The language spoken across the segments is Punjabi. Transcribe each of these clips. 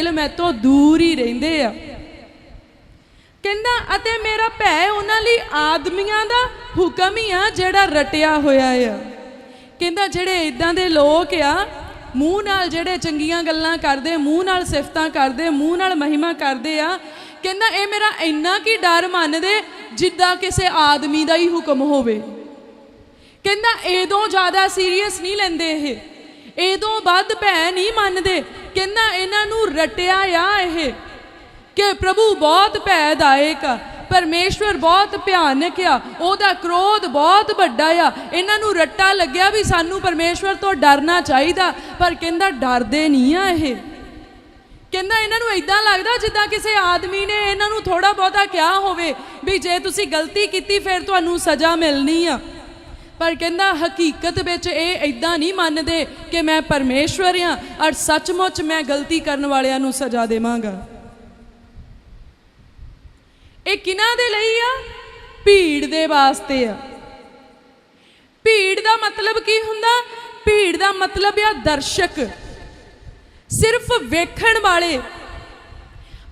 ਦਿਲ ਮੈਥੋਂ ਦੂਰ ਹੀ ਰਹਿੰਦੇ ਆ। ਕਹਿੰਦਾ, ਅਤੇ ਮੇਰਾ ਭੈ ਉਹਨਾਂ ਲਈ ਆਦਮੀਆਂ ਦਾ ਹੁਕਮ ਹੀ ਆ ਜਿਹੜਾ ਰਟਿਆ ਹੋਇਆ ਆ। ਕਹਿੰਦਾ, ਜਿਹੜੇ ਇਦਾਂ ਦੇ ਲੋਕ ਆ, ਮੂੰਹ ਨਾਲ ਜਿਹੜੇ ਚੰਗੀਆਂ ਗੱਲਾਂ ਕਰਦੇ, ਮੂੰਹ ਨਾਲ ਸਿਫਤਾਂ ਕਰਦੇ, ਮੂੰਹ ਨਾਲ ਮਹਿਮਾ ਕਰਦੇ ਆ, ਕਹਿੰਦਾ, ਇਹ ਮੇਰਾ ਇੰਨਾ ਕੀ ਡਰ ਮੰਨਦੇ ਜਿੱਦਾਂ ਕਿਸੇ ਆਦਮੀ ਦਾ ਹੀ ਹੁਕਮ ਹੋਵੇ? ਕਹਿੰਦਾ ਇਹਦੋਂ ਜ਼ਿਆਦਾ ਸੀਰੀਅਸ ਨਹੀਂ ਲੈਂਦੇ ਇਹ। ਇਹਦੋਂ ਵੱਧ ਭੈ ਨਹੀਂ ਮੰਨਦੇ। ਕਹਿੰਦਾ ਇਹਨਾਂ ਨੂੰ ਰਟਿਆ ਆ ਇਹ? ਕਿ ਪ੍ਰਭੂ ਬਹੁਤ ਭੈਦਾਇਕ ਆ, ਪਰਮੇਸ਼ਵਰ ਬਹੁਤ ਭਿਆਨਕ ਆ, ਉਹਦਾ ਕ੍ਰੋਧ ਬਹੁਤ ਵੱਡਾ ਆ। ਇਹਨਾਂ ਨੂੰ ਰੱਟਾ ਲੱਗਿਆ ਵੀ ਸਾਨੂੰ ਪਰਮੇਸ਼ਵਰ ਤੋਂ ਡਰਨਾ ਚਾਹੀਦਾ, ਪਰ ਕਹਿੰਦਾ ਡਰਦੇ ਨਹੀਂ ਆ ਇਹ। ਕਹਿੰਦਾ ਇਹਨਾਂ ਨੂੰ ਇਦਾਂ ਲੱਗਦਾ ਜਿੱਦਾਂ ਕਿਸੇ ਆਦਮੀ ਨੇ ਇਹਨਾਂ ਨੂੰ ਥੋੜਾ ਬਹੁਤਾ ਕਿਹਾ ਹੋਵੇ ਵੀ ਜੇ ਤੁਸੀਂ ਗਲਤੀ ਕੀਤੀ, ਫਿਰ ਤੁਹਾਨੂੰ ਸਜ਼ਾ ਮਿਲਣੀ ਆ। ਪਰ ਕਹਿੰਦਾ, ਹਕੀਕਤ ਵਿੱਚ ਇਹ ਇਦਾਂ ਨਹੀਂ ਮੰਨਦੇ ਕਿ ਮੈਂ ਪਰਮੇਸ਼ਵਰ ਹਾਂ ਔਰ ਸੱਚਮੁੱਚ ਮੈਂ ਗਲਤੀ ਕਰਨ ਵਾਲਿਆਂ ਨੂੰ ਸਜ਼ਾ ਦੇਵਾਂਗਾ। ਇਹ ਕਿਹਨਾਂ ਦੇ ਲਈ ਆ? ਭੀੜ ਦੇ ਵਾਸਤੇ ਆ। ਭੀੜ ਦਾ ਮਤਲਬ ਕੀ ਹੁੰਦਾ? ਭੀੜ ਦਾ ਮਤਲਬ ਆ ਦਰਸ਼ਕ। ਸਿਰਫ ਵੇਖਣ ਵਾਲੇ।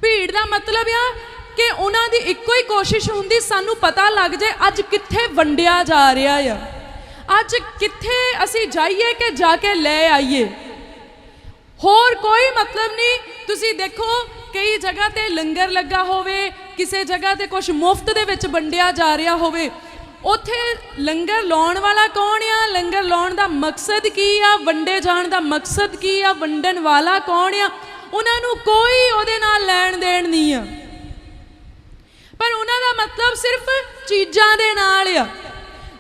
ਭੀੜ ਦਾ ਮਤਲਬ ਆ ਕਿ ਉਹਨਾਂ ਦੀ ਇੱਕੋ ਹੀ ਕੋਸ਼ਿਸ਼ ਹੁੰਦੀ, ਸਾਨੂੰ ਪਤਾ ਲੱਗ ਜਾਏ ਅੱਜ ਕਿੱਥੇ ਵੰਡਿਆ ਜਾ ਰਿਹਾ ਆ। ਅੱਜ ਕਿੱਥੇ ਅਸੀਂ ਜਾਈਏ ਕਿ ਜਾ ਕੇ ਲੈ ਆਈਏ? ਹੋਰ ਕੋਈ ਮਤਲਬ ਨਹੀਂ। ਤੁਸੀਂ ਦੇਖੋ, ਕਈ ਜਗ੍ਹਾ ਤੇ ਲੰਗਰ ਲੱਗਾ ਹੋਵੇ, ਕਿਸੇ ਜਗ੍ਹਾ ਤੇ ਕੁਝ ਮੁਫਤ ਦੇ ਵਿੱਚ ਵੰਡਿਆ ਜਾ ਰਿਹਾ ਹੋਵੇ। ਉੱਥੇ ਲੰਗਰ ਲਾਉਣ ਵਾਲਾ ਕੌਣ ਆ? ਲੰਗਰ ਲਾਉਣ ਦਾ ਮਕਸਦ ਕੀ ਆ? ਵੰਡੇ ਜਾਣ ਦਾ ਮਕਸਦ ਕੀ ਆ? ਵੰਡਣ ਵਾਲਾ ਕੌਣ ਆ? ਉਹਨਾਂ ਨੂੰ ਕੋਈ ਉਹਦੇ ਨਾਲ ਲੈਣ ਦੇਣ ਨਹੀਂ ਆ। ਪਰ ਉਹਨਾਂ ਦਾ ਮਤਲਬ ਸਿਰਫ ਚੀਜ਼ਾਂ ਦੇ ਨਾਲ ਆ।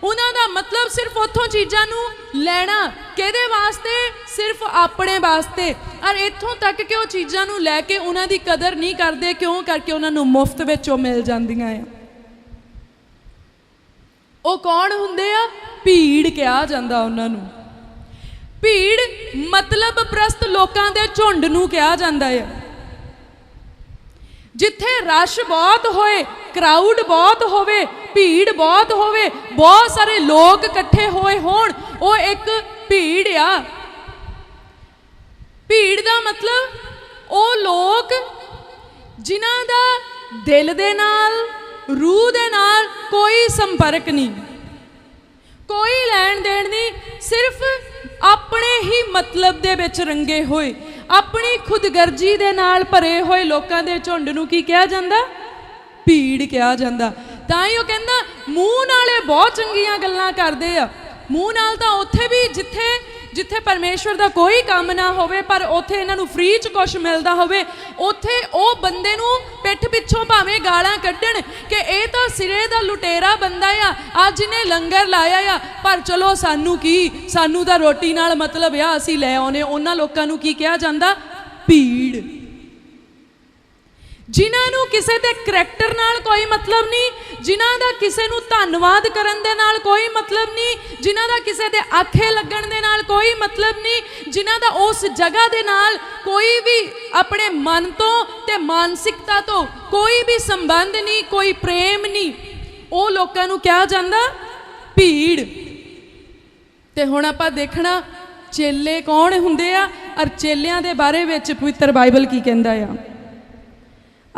ਉਹਨਾਂ ਦਾ ਮਤਲਬ ਸਿਰਫ ਉੱਥੋਂ ਚੀਜ਼ਾਂ ਨੂੰ ਲੈਣਾ, ਕਿਹਦੇ ਵਾਸਤੇ? ਸਿਰਫ ਆਪਣੇ ਵਾਸਤੇ। ਔਰ ਇੱਥੋਂ ਤੱਕ ਕਿ ਉਹ ਚੀਜ਼ਾਂ ਨੂੰ ਲੈ ਕੇ ਉਹਨਾਂ ਦੀ ਕਦਰ ਨਹੀਂ ਕਰਦੇ, ਕਿਉਂ? ਕਰਕੇ ਉਹਨਾਂ ਨੂੰ ਮੁਫਤ ਵਿੱਚ ਉਹ ਮਿਲ ਜਾਂਦੀਆਂ ਆ। ਉਹ ਕੌਣ ਹੁੰਦੇ ਆ? ਭੀੜ ਕਿਹਾ ਜਾਂਦਾ ਉਹਨਾਂ ਨੂੰ। ਭੀੜ ਮਤਲਬ ਪ੍ਰਸਤ ਲੋਕਾਂ ਦੇ ਝੁੰਡ ਨੂੰ ਕਿਹਾ ਜਾਂਦਾ ਹੈ ਜਿੱਥੇ ਰਸ਼ ਬਹੁਤ ਹੋਏ ਕਰਾਊਡ ਬਹੁਤ ਹੋਵੇ ਭੀੜ ਬਹੁਤ ਹੋਵੇ, ਬਹੁਤ ਸਾਰੇ ਲੋਕ ਇਕੱਠੇ ਹੋਏ ਹੋਣ, ਉਹ ਇੱਕ ਭੀੜ ਆ। ਭੀੜ ਦਾ ਮਤਲਬ ਉਹ ਲੋਕ ਜਿਨ੍ਹਾਂ ਦਾ ਦਿਲ ਦੇ ਨਾਲ, ਰੂਹ ਦੇ ਨਾਲ ਕੋਈ ਸੰਪਰਕ ਨਹੀਂ। ਕੋਈ ਲੈਣ ਦੇਣ ਨਹੀਂ, ਸਿਰਫ ਆਪਣੇ ਹੀ ਮਤਲਬ ਦੇ ਵਿੱਚ ਰੰਗੇ ਹੋਏ, ਆਪਣੀ ਖੁਦਗਰਜੀ ਦੇ ਨਾਲ ਭਰੇ ਹੋਏ ਲੋਕਾਂ ਦੇ ਝੁੰਡ ਨੂੰ ਕੀ ਕਿਹਾ ਜਾਂਦਾ? ਭੀੜ ਕਿਹਾ ਜਾਂਦਾ। ਤਾਂ ਹੀ ਉਹ ਕਹਿੰਦਾ, ਮੂੰਹ ਨਾਲੇ ਬਹੁਤ ਚੰਗੀਆਂ ਗੱਲਾਂ ਕਰਦੇ ਆ। ਮੂੰਹ ਨਾਲ ਤਾਂ ਉੱਥੇ ਵੀ ਜਿੱਥੇ ਜਿੱਥੇ ਪਰਮੇਸ਼ਵਰ ਦਾ ਕੋਈ ਕੰਮ ਨਾ ਹੋਵੇ, ਪਰ ਉੱਥੇ ਇਹਨਾਂ ਨੂੰ ਫ੍ਰੀ ਚ ਕੁਝ ਮਿਲਦਾ ਹੋਵੇ, ਉੱਥੇ ਉਹ ਬੰਦੇ ਨੂੰ ਪਿੱਠ ਪਿੱਛੋਂ ਭਾਵੇਂ ਗਾਲਾਂ ਕੱਢਣ ਕਿ ਇਹ ਤਾਂ ਸਿਰੇ ਦਾ ਲੁਟੇਰਾ ਬੰਦਾ ਆ, ਅੱਜ ਇਹਨੇ ਲੰਗਰ ਲਾਇਆ ਆ, ਪਰ ਚਲੋ ਸਾਨੂੰ ਕੀ, ਸਾਨੂੰ ਤਾਂ ਰੋਟੀ ਨਾਲ ਮਤਲਬ ਆ, ਅਸੀਂ ਲੈ ਆਉਨੇ ਉਹਨਾਂ ਲੋਕਾਂ ਨੂੰ ਕੀ ਕਿਹਾ ਜਾਂਦਾ? ਭੀੜ। ਜਿਨ੍ਹਾਂ ਨੂੰ ਕਿਸੇ ਦੇ ਕਰੈਕਟਰ ਨਾਲ ਕੋਈ ਮਤਲਬ ਨਹੀਂ, ਜਿਨ੍ਹਾਂ ਦਾ ਕਿਸੇ ਨੂੰ ਧੰਨਵਾਦ ਕਰਨ ਦੇ ਨਾਲ ਕੋਈ ਮਤਲਬ ਨਹੀਂ, ਜਿਨ੍ਹਾਂ ਦਾ ਕਿਸੇ ਦੇ ਆਖੇ ਲੱਗਣ ਦੇ ਨਾਲ ਕੋਈ ਮਤਲਬ ਨਹੀਂ, ਜਿਨ੍ਹਾਂ ਦਾ ਉਸ ਜਗ੍ਹਾ ਦੇ ਨਾਲ ਕੋਈ ਵੀ ਆਪਣੇ ਮਨ ਤੋਂ ਤੇ ਮਾਨਸਿਕਤਾ ਤੋਂ ਕੋਈ ਵੀ ਸੰਬੰਧ ਨਹੀਂ, ਕੋਈ ਪ੍ਰੇਮ ਨਹੀਂ। ਉਹ ਲੋਕਾਂ ਨੂੰ ਕਿਹਾ ਜਾਂਦਾ, ਭੀੜ। ਤੇ ਹੁਣ ਆਪਾਂ ਦੇਖਣਾ, ਚੇਲੇ ਕੌਣ ਹੁੰਦੇ ਆ, ਔਰ ਚੇਲਿਆਂ ਦੇ ਬਾਰੇ ਵਿੱਚ ਪਵਿੱਤਰ ਬਾਈਬਲ ਕੀ ਕਹਿੰਦਾ ਆ?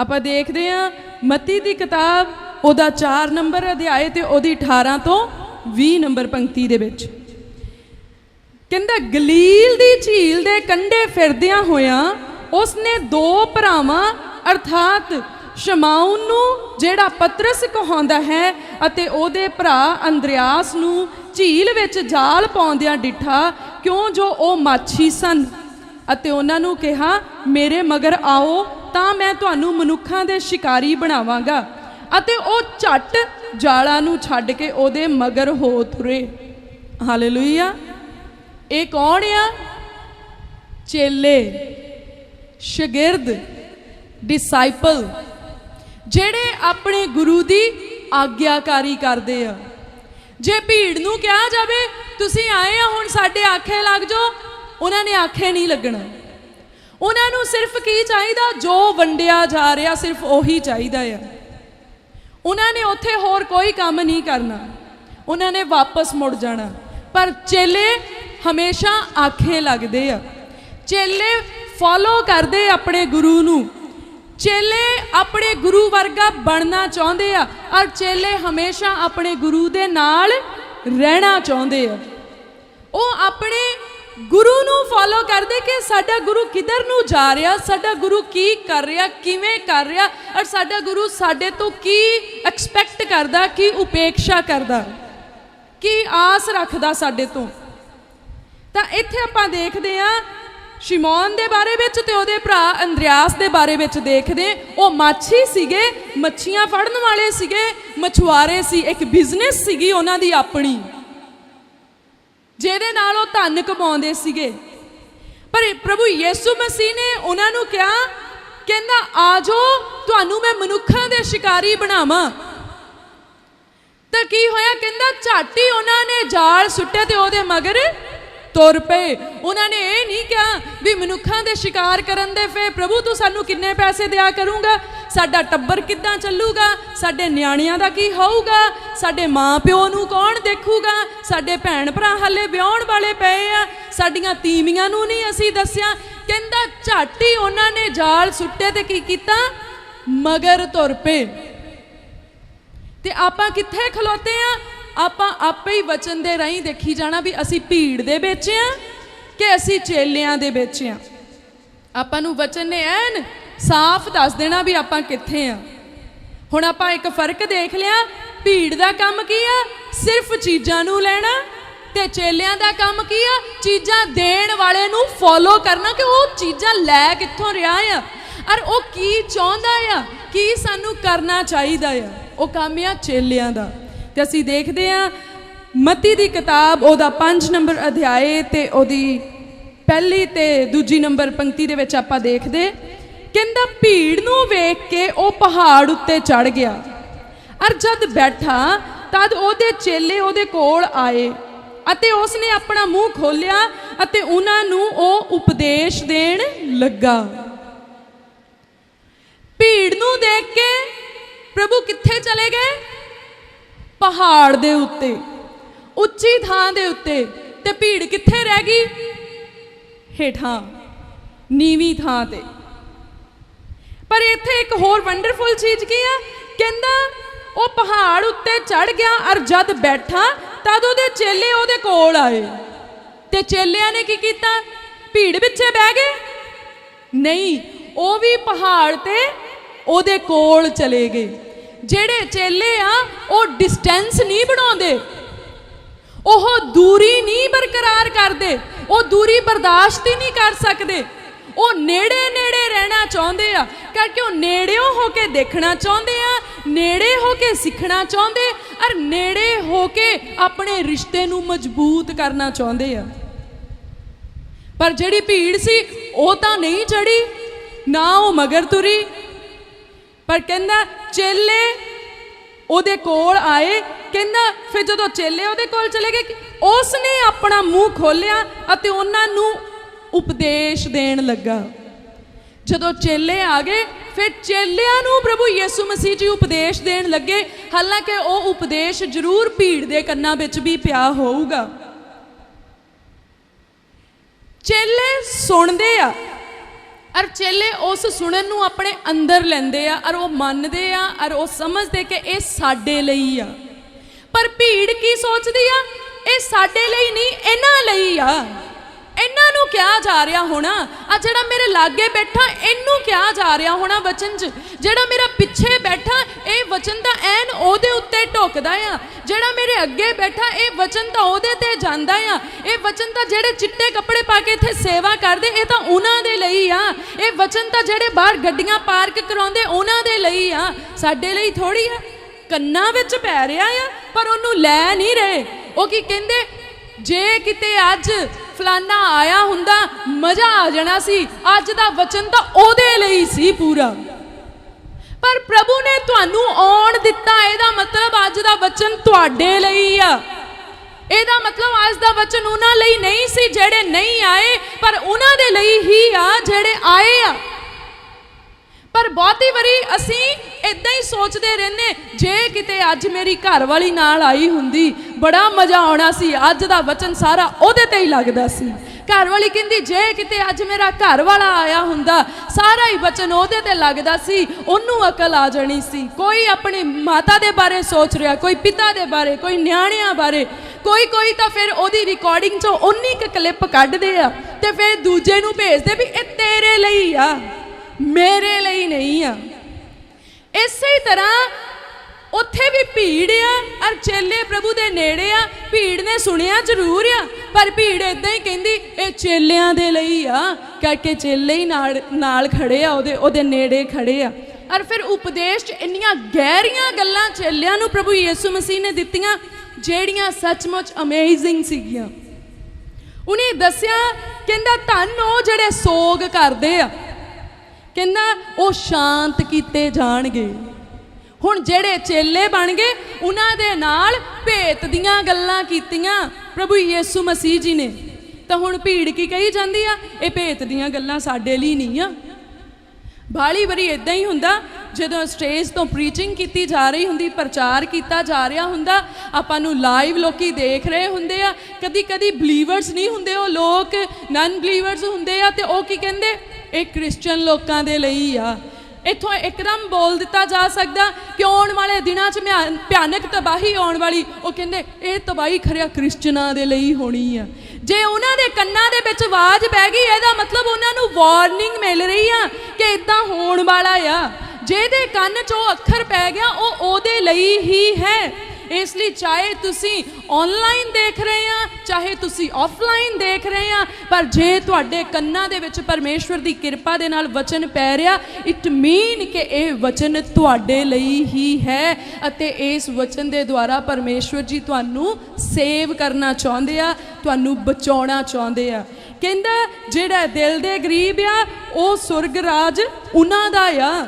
ਆਪਾਂ ਦੇਖਦੇ ਹਾਂ ਮਤੀ ਦੀ ਕਿਤਾਬ, ਉਹਦਾ 4 ਨੰਬਰ ਅਧਿਆਇ ਤੇ ਉਹਦੀ 18 ਤੋਂ 20 ਨੰਬਰ ਪੰਕਤੀ ਦੇ ਵਿੱਚ। ਕਹਿੰਦਾ, ਗਲੀਲ ਦੀ ਝੀਲ ਦੇ ਕੰਢੇ ਫਿਰਦਿਆਂ ਹੋਇਆਂ ਉਸਨੇ ਦੋ ਭਰਾਵਾਂ, ਅਰਥਾਤ ਸ਼ਮਾਉਨ ਨੂੰ, ਜਿਹੜਾ ਪਤਰਸ ਕਹਾਉਂਦਾ ਹੈ ਅਤੇ ਉਹਦੇ ਭਰਾ ਅੰਦਰਿਆਸ ਨੂੰ ਝੀਲ ਵਿੱਚ ਜਾਲ ਪਾਉਂਦਿਆਂ ਡਿਠਾ, ਕਿਉਂ ਜੋ ਉਹ ਮਾਛੀ ਸਨ? ਅਤੇ ਉਹਨਾਂ ਨੂੰ ਕਿਹਾ, ਮੇਰੇ ਮਗਰ ਆਓ ਤਾਂ ਮੈਂ ਤੁਹਾਨੂੰ ਮਨੁੱਖਾਂ ਦੇ ਸ਼ਿਕਾਰੀ ਬਣਾਵਾਂਗਾ ਅਤੇ ਉਹ ਝੱਟ ਜਾਲਾਂ ਨੂੰ ਛੱਡ ਕੇ ਉਹਦੇ ਮਗਰ ਹੋ ਤੁਰੇ। ਹਾਲੇਲੂਇਆ। ਇਹ ਕੌਣ ਆ? ਚੇਲੇ, ਸ਼ਾਗਿਰਦ ਡਿਸਾਈਪਲ ਜਿਹੜੇ ਆਪਣੇ ਗੁਰੂ ਦੀ ਆਗਿਆਕਾਰੀ ਕਰਦੇ ਆ। ਜੇ ਭੀੜ ਨੂੰ ਕਿਹਾ ਜਾਵੇ, ਤੁਸੀਂ ਆਏ ਆ, ਹੁਣ ਸਾਡੇ ਆਖੇ ਲੱਗ ਜਾਓ, ਉਹਨਾਂ ਨੇ ਆਖੇ ਨਹੀਂ ਲੱਗਣਾ। ਉਹਨਾਂ ਨੂੰ ਸਿਰਫ ਕੀ ਚਾਹੀਦਾ? ਜੋ ਵੰਡਿਆ ਜਾ ਰਿਹਾ ਸਿਰਫ ਉਹੀ ਚਾਹੀਦਾ ਆ। ਉਹਨਾਂ ਨੇ ਉੱਥੇ ਹੋਰ ਕੋਈ ਕੰਮ ਨਹੀਂ ਕਰਨਾ। ਉਹਨਾਂ ਨੇ ਵਾਪਸ ਮੁੜ ਜਾਣਾ। ਪਰ ਚੇਲੇ ਹਮੇਸ਼ਾ ਆਖੇ ਲੱਗਦੇ ਆ। ਚੇਲੇ ਫੋਲੋ ਕਰਦੇ ਆਪਣੇ ਗੁਰੂ ਨੂੰ। ਚੇਲੇ ਆਪਣੇ ਗੁਰੂ ਵਰਗਾ ਬਣਨਾ ਚਾਹੁੰਦੇ ਆ ਔਰ ਚੇਲੇ ਹਮੇਸ਼ਾ ਆਪਣੇ ਗੁਰੂ ਦੇ ਨਾਲ ਰਹਿਣਾ ਚਾਹੁੰਦੇ ਆ। ਉਹ ਆਪਣੇ ਗੁਰੂ ਨੂੰ ਫੋਲੋ ਕਰਦੇ ਕਿ ਸਾਡਾ ਗੁਰੂ ਕਿੱਧਰ ਨੂੰ ਜਾ ਰਿਹਾ, ਸਾਡਾ ਗੁਰੂ ਕੀ ਕਰ ਰਿਹਾ, ਕਿਵੇਂ ਕਰ ਰਿਹਾ ਔਰ ਸਾਡਾ ਗੁਰੂ ਸਾਡੇ ਤੋਂ ਕੀ ਐਕਸਪੈਕਟ ਕਰਦਾ, ਕੀ ਉਪੇક્ષਾ ਕਰਦਾ, ਕੀ ਆਸ ਰੱਖਦਾ ਸਾਡੇ ਤੋਂ। ਤਾਂ ਇੱਥੇ ਆਪਾਂ ਦੇਖਦੇ ਹਾਂ, ਸ਼ਿਮੋਨ ਦੇ ਬਾਰੇ ਵਿੱਚ ਤੇ ਉਹਦੇ ਭਰਾ ਅੰਦਰਿਆਸ ਦੇ ਬਾਰੇ ਵਿੱਚ ਦੇਖਦੇ ਉਹ ਮਾਛੀ ਸੀਗੇ, ਮੱਛੀਆਂ ਫੜਨ ਵਾਲੇ ਸੀਗੇ, ਮਛੁਆਰੇ ਸੀ, ਇੱਕ ਬਿਜ਼ਨਸ ਸੀਗੀ ਉਹਨਾਂ ਦੀ ਆਪਣੀ। ਜਿਹਦੇ ਨਾਲ ਉਹ ਧਨ ਕਮਾਉਂਦੇ ਸੀਗੇ। ਪਰ ਪ੍ਰਭੂ ਯੀਸੂ ਮਸੀਹ ਨੇ ਉਹਨਾਂ ਨੂੰ ਕਿਹਾ, ਕਹਿੰਦਾ, ਆਜੋ, ਤੁਹਾਨੂੰ ਮੈਂ ਮਨੁੱਖਾਂ ਦੇ ਸ਼ਿਕਾਰੀ ਬਣਾਵਾਂ। ਤਾਂ ਕੀ ਹੋਇਆ? ਕਹਿੰਦਾ, ਝਾਟੀ ਉਹਨਾਂ ਨੇ ਜਾਲ ਸੁੱਟੇ ਤੇ ਉਹਦੇ ਮਗਰ ਤੁਰ ਪਏ। ਉਹਨਾਂ ਨੇ ਇਹ ਨਹੀਂ ਕਿਹਾ ਵੀ ਮਨੁੱਖਾਂ ਦੇ ਸ਼ਿਕਾਰ ਕਰਨ ਦੇ ਫੇ ਪ੍ਰਭੂ ਤੂੰ ਸਾਨੂੰ ਕਿੰਨੇ ਪੈਸੇ ਦਿਆ ਕਰੂੰਗਾ? ਸਾਡਾ ਟੱਬਰ ਕਿੱਦਾਂ ਚੱਲੂਗਾ? ਸਾਡੇ ਨਿਆਣਿਆਂ ਦਾ ਕੀ ਹੋਊਗਾ? ਸਾਡੇ ਮਾਪਿਓ ਨੂੰ ਕੌਣ ਦੇਖੂਗਾ? ਸਾਡੇ ਭੈਣ ਭਰਾ ਹੱਲੇ ਵਿਆਹਣ ਵਾਲੇ ਪਏ ਆ। ਸਾਡੀਆਂ ਤੀਵੀਆਂ ਨੂੰ ਨਹੀਂ ਅਸੀਂ ਦੱਸਿਆ। ਕਹਿੰਦਾ, ਝੱਟ ਹੀ ਉਹਨਾਂ ਨੇ ਜਾਲ ਸੁੱਟੇ ਤੇ ਕੀ ਕੀਤਾ? ਮਗਰ ਤੁਰ ਪਏ। ਤੇ ਆਪਾਂ ਕਿੱਥੇ ਖਲੋਤੇ ਆ? ਆਪਾਂ ਆਪੇ ਹੀ ਵਚਨ ਦੇ ਰਾਹੀਂ ਦੇਖੀ ਜਾਣਾ ਵੀ ਅਸੀਂ ਭੀੜ ਦੇ ਵਿੱਚ ਆ ਕਿ ਅਸੀਂ ਚੇਲਿਆਂ ਦੇ ਵਿੱਚ ਆ। ਆਪਾਂ ਨੂੰ ਵਚਨ ਨੇ ਐਨ ਸਾਫ਼ ਦੱਸ ਦੇਣਾ ਵੀ ਆਪਾਂ ਕਿੱਥੇ ਆ। ਹੁਣ ਆਪਾਂ ਇੱਕ ਫ਼ਰਕ ਦੇਖ ਲਿਆ, ਭੀੜ ਦਾ ਕੰਮ ਕੀ ਆ? ਸਿਰਫ ਚੀਜ਼ਾਂ ਨੂੰ ਲੈਣਾ ਤੇ ਚੇਲਿਆਂ ਦਾ ਕੰਮ ਕੀ ਆ? ਚੀਜ਼ਾਂ ਦੇਣ ਵਾਲੇ ਨੂੰ ਫੋਲੋ ਕਰਨਾ ਕਿ ਉਹ ਚੀਜ਼ਾਂ ਲੈ ਕਿੱਥੋਂ ਰਿਹਾ ਆ? ਔਰ ਉਹ ਕੀ ਚਾਹੁੰਦਾ ਆ? ਕੀ ਸਾਨੂੰ ਕਰਨਾ ਚਾਹੀਦਾ ਆ? ਉਹ ਕੰਮ ਆ ਚੇਲਿਆਂ ਦਾ। ਤੇ ਅਸੀਂ ਦੇਖਦੇ ਆ ਮਤੀ ਦੀ ਕਿਤਾਬ, ਉਹਦਾ 5 ਨੰਬਰ ਅਧਿਆਏ ਤੇ ਉਹਦੀ ਪਹਿਲੀ ਤੇ ਦੂਜੀ ਨੰਬਰ ਪੰਕਤੀ ਦੇ ਵਿੱਚ ਆਪਾਂ ਦੇਖਦੇ ਕਹਿੰਦਾ, ਭੀੜ ਨੂੰ ਵੇਖ ਕੇ ਉਹ ਪਹਾੜ ਉੱਤੇ ਚੜ ਗਿਆ। ਅਰ ਜਦ ਬੈਠਾ, ਤਦ ਉਹਦੇ ਚੇਲੇ ਉਹਦੇ ਕੋਲ ਆਏ ਅਤੇ ਉਸਨੇ ਆਪਣਾ ਮੂੰਹ ਖੋਲਿਆ ਅਤੇ ਉਹਨਾਂ ਨੂੰ ਉਹ ਉਪਦੇਸ਼ ਦੇਣ ਲੱਗਾ। ਭੀੜ ਨੂੰ ਦੇਖ ਕੇ ਪ੍ਰਭੂ ਕਿੱਥੇ ਚਲੇ ਗਏ? ਪਹਾੜ ਦੇ ਉੱਤੇ, ਉੱਚੀ ਥਾਂ ਦੇ ਉੱਤੇ ਤੇ ਭੀੜ ਕਿੱਥੇ ਰਹਿ ਗਈ? ਹੇਠਾਂ, ਨੀਵੀਂ ਥਾਂ ਤੇ। ਪਰ ਇੱਥੇ ਇੱਕ ਹੋਰ ਵੰਡਰਫੁਲ ਚੀਜ਼ ਕੀ ਆ? ਕਹਿੰਦਾ, ਉਹ ਪਹਾੜ ਉੱਤੇ ਚੜ ਗਿਆ ਅਰ ਜਦ ਬੈਠਾ ਤਦ ਉਹਦੇ ਚੇਲੇ ਉਹਦੇ ਕੋਲ ਆਏ। ਤੇ ਚੇਲਿਆਂ ਨੇ ਕੀ ਕੀਤਾ? ਭੀੜ ਵਿੱਚੇ ਬਹਿ ਗਏ। ਨਹੀਂ, ਉਹ ਵੀ ਪਹਾੜ ਤੇ ਉਹਦੇ ਕੋਲ ਚਲੇ ਗਏ। ਜਿਹੜੇ ਚੇਲੇ ਆ, ਉਹ ਡਿਸਟੈਂਸ ਨਹੀਂ ਬਣਾਉਂਦੇ। ਉਹ ਦੂਰੀ ਨਹੀਂ ਬਰਕਰਾਰ ਕਰਦੇ। ਉਹ ਦੂਰੀ ਬਰਦਾਸ਼ਤ ਹੀ ਨਹੀਂ ਕਰ ਸਕਦੇ। ਉਹ ਨੇੜੇ ਨੇੜੇ ਰਹਿਣਾ ਚਾਹੁੰਦੇ ਆ ਕਰਕੇ ਉਹ ਨੇੜਿਓਂ ਹੋ ਕੇ ਦੇਖਣਾ ਚਾਹੁੰਦੇ ਆ, ਨੇੜੇ ਹੋ ਕੇ ਸਿੱਖਣਾ ਚਾਹੁੰਦੇ ਔਰ ਨੇੜੇ ਹੋ ਕੇ ਆਪਣੇ ਰਿਸ਼ਤੇ ਨੂੰ ਮਜ਼ਬੂਤ ਕਰਨਾ ਚਾਹੁੰਦੇ ਆ। ਪਰ ਜਿਹੜੀ ਭੀੜ ਸੀ, ਉਹ ਤਾਂ ਨਹੀਂ ਚੜੀ ਨਾ ਉਹ ਮਗਰ ਤੁਰੀ ਪਰ ਕਹਿੰਦਾ ਚੇਲੇ ਉਹਦੇ ਕੋਲ ਆਏ, ਕਹਿੰਦਾ ਫਿਰ ਜਦੋਂ ਚੇਲੇ ਉਹਦੇ ਕੋਲ ਚਲੇ ਗਏ ਉਸ ਨੇ ਆਪਣਾ ਮੂੰਹ ਖੋਲਿਆ ਅਤੇ ਉਹਨਾਂ ਨੂੰ ਉਪਦੇਸ਼ ਦੇਣ ਲੱਗਾ। ਜਦੋਂ ਚੇਲੇ ਆ ਗਏ, ਫਿਰ ਚੇਲਿਆਂ ਨੂੰ ਪ੍ਰਭੂ ਯਿਸੂ ਮਸੀਹ ਜੀ ਉਪਦੇਸ਼ ਦੇਣ ਲੱਗੇ। ਹਾਲਾਂਕਿ ਉਹ ਉਪਦੇਸ਼ ਜ਼ਰੂਰ ਭੀੜ ਦੇ ਕੰਨਾਂ ਵਿੱਚ ਵੀ ਪਿਆ ਹੋਊਗਾ। ਚੇਲੇ ਸੁਣਦੇ ਆ। ਅਰ ਚੇਲੇ ਉਸ ਸੁਣਨ ਨੂੰ ਆਪਣੇ ਅੰਦਰ ਲੈਂਦੇ ਆ ਅਰ ਉਹ ਮੰਨਦੇ ਆ ਅਰ ਉਹ ਸਮਝਦੇ ਕਿ ਇਹ ਸਾਡੇ ਲਈ ਆ। ਪਰ ਭੀੜ ਕੀ ਸੋਚਦੀ ਆ? ਇਹ ਸਾਡੇ ਲਈ ਨਹੀਂ, ਇਹਨਾਂ ਲਈ ਆ। ਇਹਨਾਂ ਨੂੰ ਕਿਹਾ ਜਾ ਰਿਹਾ ਹੋਣਾ, ਆ ਜਿਹੜਾ ਮੇਰੇ ਲਾਗੇ ਬੈਠਾ, ਇਹਨੂੰ ਕਿਹਾ ਜਾ ਰਿਹਾ ਹੋਣਾ ਵਚਨ 'ਚ। ਜਿਹੜਾ ਮੇਰਾ ਪਿੱਛੇ ਬੈਠਾ, ਇਹ ਵਚਨ ਤਾਂ ਐਨ ਉਹਦੇ ਉੱਤੇ ਢੁਕਦਾ ਆ। ਜਿਹੜਾ ਮੇਰੇ ਅੱਗੇ ਬੈਠਾ, ਇਹ ਵਚਨ ਤਾਂ ਉਹਦੇ ਤੇ ਜਾਂਦਾ ਆ। ਇਹ ਵਚਨ ਤਾਂ ਜਿਹੜੇ ਚਿੱਟੇ ਕੱਪੜੇ ਪਾ ਕੇ ਇੱਥੇ ਸੇਵਾ ਕਰਦੇ, ਇਹ ਤਾਂ ਉਹਨਾਂ ਦੇ ਲਈ ਆ। ਇਹ ਵਚਨ ਤਾਂ ਜਿਹੜੇ ਬਾਹਰ ਗੱਡੀਆਂ ਪਾਰਕ ਕਰਾਉਂਦੇ, ਉਹਨਾਂ ਦੇ ਲਈ ਆ। ਸਾਡੇ ਲਈ ਥੋੜੀ ਆ। ਕੰਨਾਂ ਵਿੱਚ ਪੈ ਰਿਹਾ ਆ, ਪਰ ਉਹਨੂੰ ਲੈ ਨਹੀਂ ਰਹੇ। ਉਹ ਕੀ ਕਹਿੰਦੇ, ਜੇ ਕਿਤੇ ਅੱਜ ਫਲਾਨਾ ਆਇਆ ਹੁੰਦਾ, ਮਜ਼ਾ ਆ ਜਾਣਾ ਸੀ। ਅੱਜ ਦਾ ਵਚਨ ਤਾਂ ਉਹਦੇ ਲਈ ਸੀ ਪੂਰਾ। ਪਰ ਪ੍ਰਭੂ ਨੇ ਤੁਹਾਨੂੰ ਆਉਣ ਦਿੱਤਾ, ਇਹਦਾ ਮਤਲਬ ਅੱਜ ਦਾ ਵਚਨ ਤੁਹਾਡੇ ਲਈ ਆ। ਇਹਦਾ ਮਤਲਬ ਅੱਜ ਦਾ ਵਚਨ ਉਹਨਾਂ ਲਈ ਨਹੀਂ ਸੀ, ਜਿਹੜੇ ਨਹੀਂ ਆਏ, ਪਰ ਉਹਨਾਂ ਦੇ ਲਈ ਹੀ ਆ, ਜਿਹੜੇ ਆਏ ਆ। ਪਰ ਬਹੁਤੀ ਵਾਰੀ ਅਸੀਂ ਇਦਾਂ ਹੀ ਸੋਚਦੇ ਰਹਿੰਦੇ ਜੇ ਕਿਤੇ ਅੱਜ ਮੇਰੀ ਘਰ ਵਾਲੀ ਨਾਲ ਆਈ ਹੁੰਦੀ, ਬੜਾ ਮਜ਼ਾ ਆਉਣਾ ਸੀ, ਅੱਜ ਦਾ ਵਚਨ ਸਾਰਾ ਉਹਦੇ ਤੇ ਹੀ ਲੱਗਦਾ ਸੀ। ਘਰ ਵਾਲੀ ਕਹਿੰਦੀ, ਜੇ ਕਿਤੇ ਅੱਜ ਮੇਰਾ ਘਰ ਵਾਲਾ ਆਇਆ ਹੁੰਦਾ, ਸਾਰਾ ਹੀ ਵਚਨ ਉਹਦੇ ਤੇ ਲੱਗਦਾ ਸੀ, ਉਹਨੂੰ ਅਕਲ ਆ ਜਾਣੀ ਸੀ। ਕੋਈ ਆਪਣੀ ਮਾਤਾ ਦੇ ਬਾਰੇ ਸੋਚ ਰਿਹਾ, ਕੋਈ ਪਿਤਾ ਦੇ ਬਾਰੇ, ਕੋਈ ਨਿਆਣਿਆਂ ਬਾਰੇ, ਕੋਈ ਕੋਈ ਤਾਂ ਫਿਰ ਉਹਦੀ ਰਿਕਾਰਡਿੰਗ ਚੋਂ ਉਨੀ ਕੁ ਕਲਿੱਪ ਕੱਢਦੇ ਆ ਤੇ ਫਿਰ ਦੂਜੇ ਨੂੰ ਭੇਜਦੇ ਵੀ ਇਹ ਤੇਰੇ ਲਈ ਆ। ਮੇਰੇ ਲਈ ਨਹੀਂ ਆ। ਇਸੇ ਤਰ੍ਹਾਂ ਉੱਥੇ ਵੀ ਭੀੜ ਆ ਔਰ ਚੇਲੇ ਪ੍ਰਭੂ ਦੇ ਨੇੜੇ ਆ। ਭੀੜ ਨੇ ਸੁਣਿਆ ਜ਼ਰੂਰ ਆ, ਪਰ ਭੀੜ ਇਦਾਂ ਹੀ ਕਹਿੰਦੀ, ਇਹ ਚੇਲਿਆਂ ਦੇ ਲਈ ਆ। ਕਰਕੇ ਚੇਲੇ ਹੀ ਨਾਲ ਨਾਲ ਖੜੇ ਆ, ਉਹਦੇ ਉਹਦੇ ਨੇੜੇ ਖੜੇ ਆ। ਔਰ ਫਿਰ ਉਪਦੇਸ਼ 'ਚ ਇੰਨੀਆਂ ਗਹਿਰੀਆਂ ਗੱਲਾਂ ਚੇਲਿਆਂ ਨੂੰ ਪ੍ਰਭੂ ਯਿਸੂ ਮਸੀਹ ਨੇ ਦਿੱਤੀਆਂ, ਜਿਹੜੀਆਂ ਸੱਚਮੁੱਚ ਅਮੇਜ਼ਿੰਗ ਸੀਗੀਆਂ। ਉਹਨੇ ਦੱਸਿਆ, ਕਹਿੰਦਾ, ਧੰਨ ਉਹ ਜਿਹੜੇ ਸੋਗ ਕਰਦੇ ਆ। ਕਹਿੰਦਾ ਉਹ ਸ਼ਾਂਤ ਕੀਤੇ ਜਾਣਗੇ। ਹੁਣ ਜਿਹੜੇ ਚੇਲੇ ਬਣ ਗਏ, ਉਹਨਾਂ ਦੇ ਨਾਲ ਭੇਤ ਦੀਆਂ ਗੱਲਾਂ ਕੀਤੀਆਂ ਪ੍ਰਭੂ ਯੀਸੂ ਮਸੀਹ ਜੀ ਨੇ। ਤਾਂ ਹੁਣ ਭੀੜ ਕੀ ਕਹੀ ਜਾਂਦੀ ਆ? ਇਹ ਭੇਤ ਦੀਆਂ ਗੱਲਾਂ ਸਾਡੇ ਲਈ ਨਹੀਂ ਆ। ਬਾਲੀ ਵਾਰੀ ਇਦਾਂ ਹੀ ਹੁੰਦਾ, ਜਦੋਂ ਸਟੇਜ ਤੋਂ ਪ੍ਰੀਚਿੰਗ ਕੀਤੀ ਜਾ ਰਹੀ ਹੁੰਦੀ, ਪ੍ਰਚਾਰ ਕੀਤਾ ਜਾ ਰਿਹਾ ਹੁੰਦਾ, ਆਪਾਂ ਨੂੰ ਲਾਈਵ ਲੋਕੀ ਦੇਖ ਰਹੇ ਹੁੰਦੇ ਆ। ਕਦੀ ਕਦੀ ਬਲੀਵਰਸ ਨਹੀਂ ਹੁੰਦੇ, ਉਹ ਲੋਕ ਨਨ ਬਲੀਵਰਸ ਹੁੰਦੇ ਆ ਤੇ ਉਹ ਕੀ ਕਹਿੰਦੇ? ਇਹ ਕ੍ਰਿਸਚੀਅਨ ਲੋਕਾਂ ਦੇ ਲਈ ਆ। ਇੱਥੋਂ ਇੱਕਦਮ ਬੋਲ ਦਿੱਤਾ ਜਾ ਸਕਦਾ, ਕਿ ਆਉਣ ਵਾਲੇ ਦਿਨਾਂ 'ਚ ਭਿਆਨਕ ਤਬਾਹੀ ਆਉਣ ਵਾਲੀ, ਉਹ ਕਹਿੰਦੇ, ਇਹ ਤਬਾਹੀ ਖਰਿਆ ਕ੍ਰਿਸਚਨਾਂ ਦੇ ਲਈ ਹੋਣੀ ਆ। ਜੇ ਉਹਨਾਂ ਦੇ ਕੰਨਾਂ ਦੇ ਵਿੱਚ ਆਵਾਜ਼ ਪੈ ਗਈ, ਇਹਦਾ ਮਤਲਬ ਉਹਨਾਂ ਨੂੰ ਵਾਰਨਿੰਗ ਮਿਲ ਰਹੀ ਆ, ਕਿ ਇਦਾਂ ਹੋਣ ਵਾਲਾ ਆ। ਜਿਹਦੇ ਕੰਨ 'ਚ ਉਹ ਅੱਖਰ ਪੈ ਗਿਆ, ਉਹ ਉਹਦੇ ਲਈ ਹੀ ਹੈ। ਇਸ ਲਈ ਚਾਹੇ ਤੁਸੀਂ ਆਨਲਾਈਨ ਦੇਖ ਰਹੇ ਆ ਚਾਹੇ ਤੁਸੀਂ ਆਫਲਾਈਨ ਦੇਖ ਰਹੇ ਆ ਪਰ ਜੇ ਤੁਹਾਡੇ ਕੰਨਾਂ ਦੇ ਵਿੱਚ ਪਰਮੇਸ਼ਵਰ ਦੀ ਕਿਰਪਾ ਦੇ ਨਾਲ ਵਚਨ ਪੈ ਰਿਹਾ ਇਟ ਮੀਨ ਕਿ ਇਹ ਵਚਨ ਤੁਹਾਡੇ ਲਈ ਹੀ ਹੈ ਅਤੇ ਇਸ ਵਚਨ ਦੇ ਦੁਆਰਾ ਪਰਮੇਸ਼ਵਰ ਜੀ ਤੁਹਾਨੂੰ ਸੇਵ ਕਰਨਾ ਚਾਹੁੰਦੇ ਆ, ਤੁਹਾਨੂੰ ਬਚਾਉਣਾ ਚਾਹੁੰਦੇ ਆ। ਕਹਿੰਦਾ, ਜਿਹੜਾ ਦਿਲ ਦੇ ਗਰੀਬ ਆ, ਉਹ ਸੁਰਗ ਰਾਜ ਉਹਨਾਂ ਦਾ ਆ।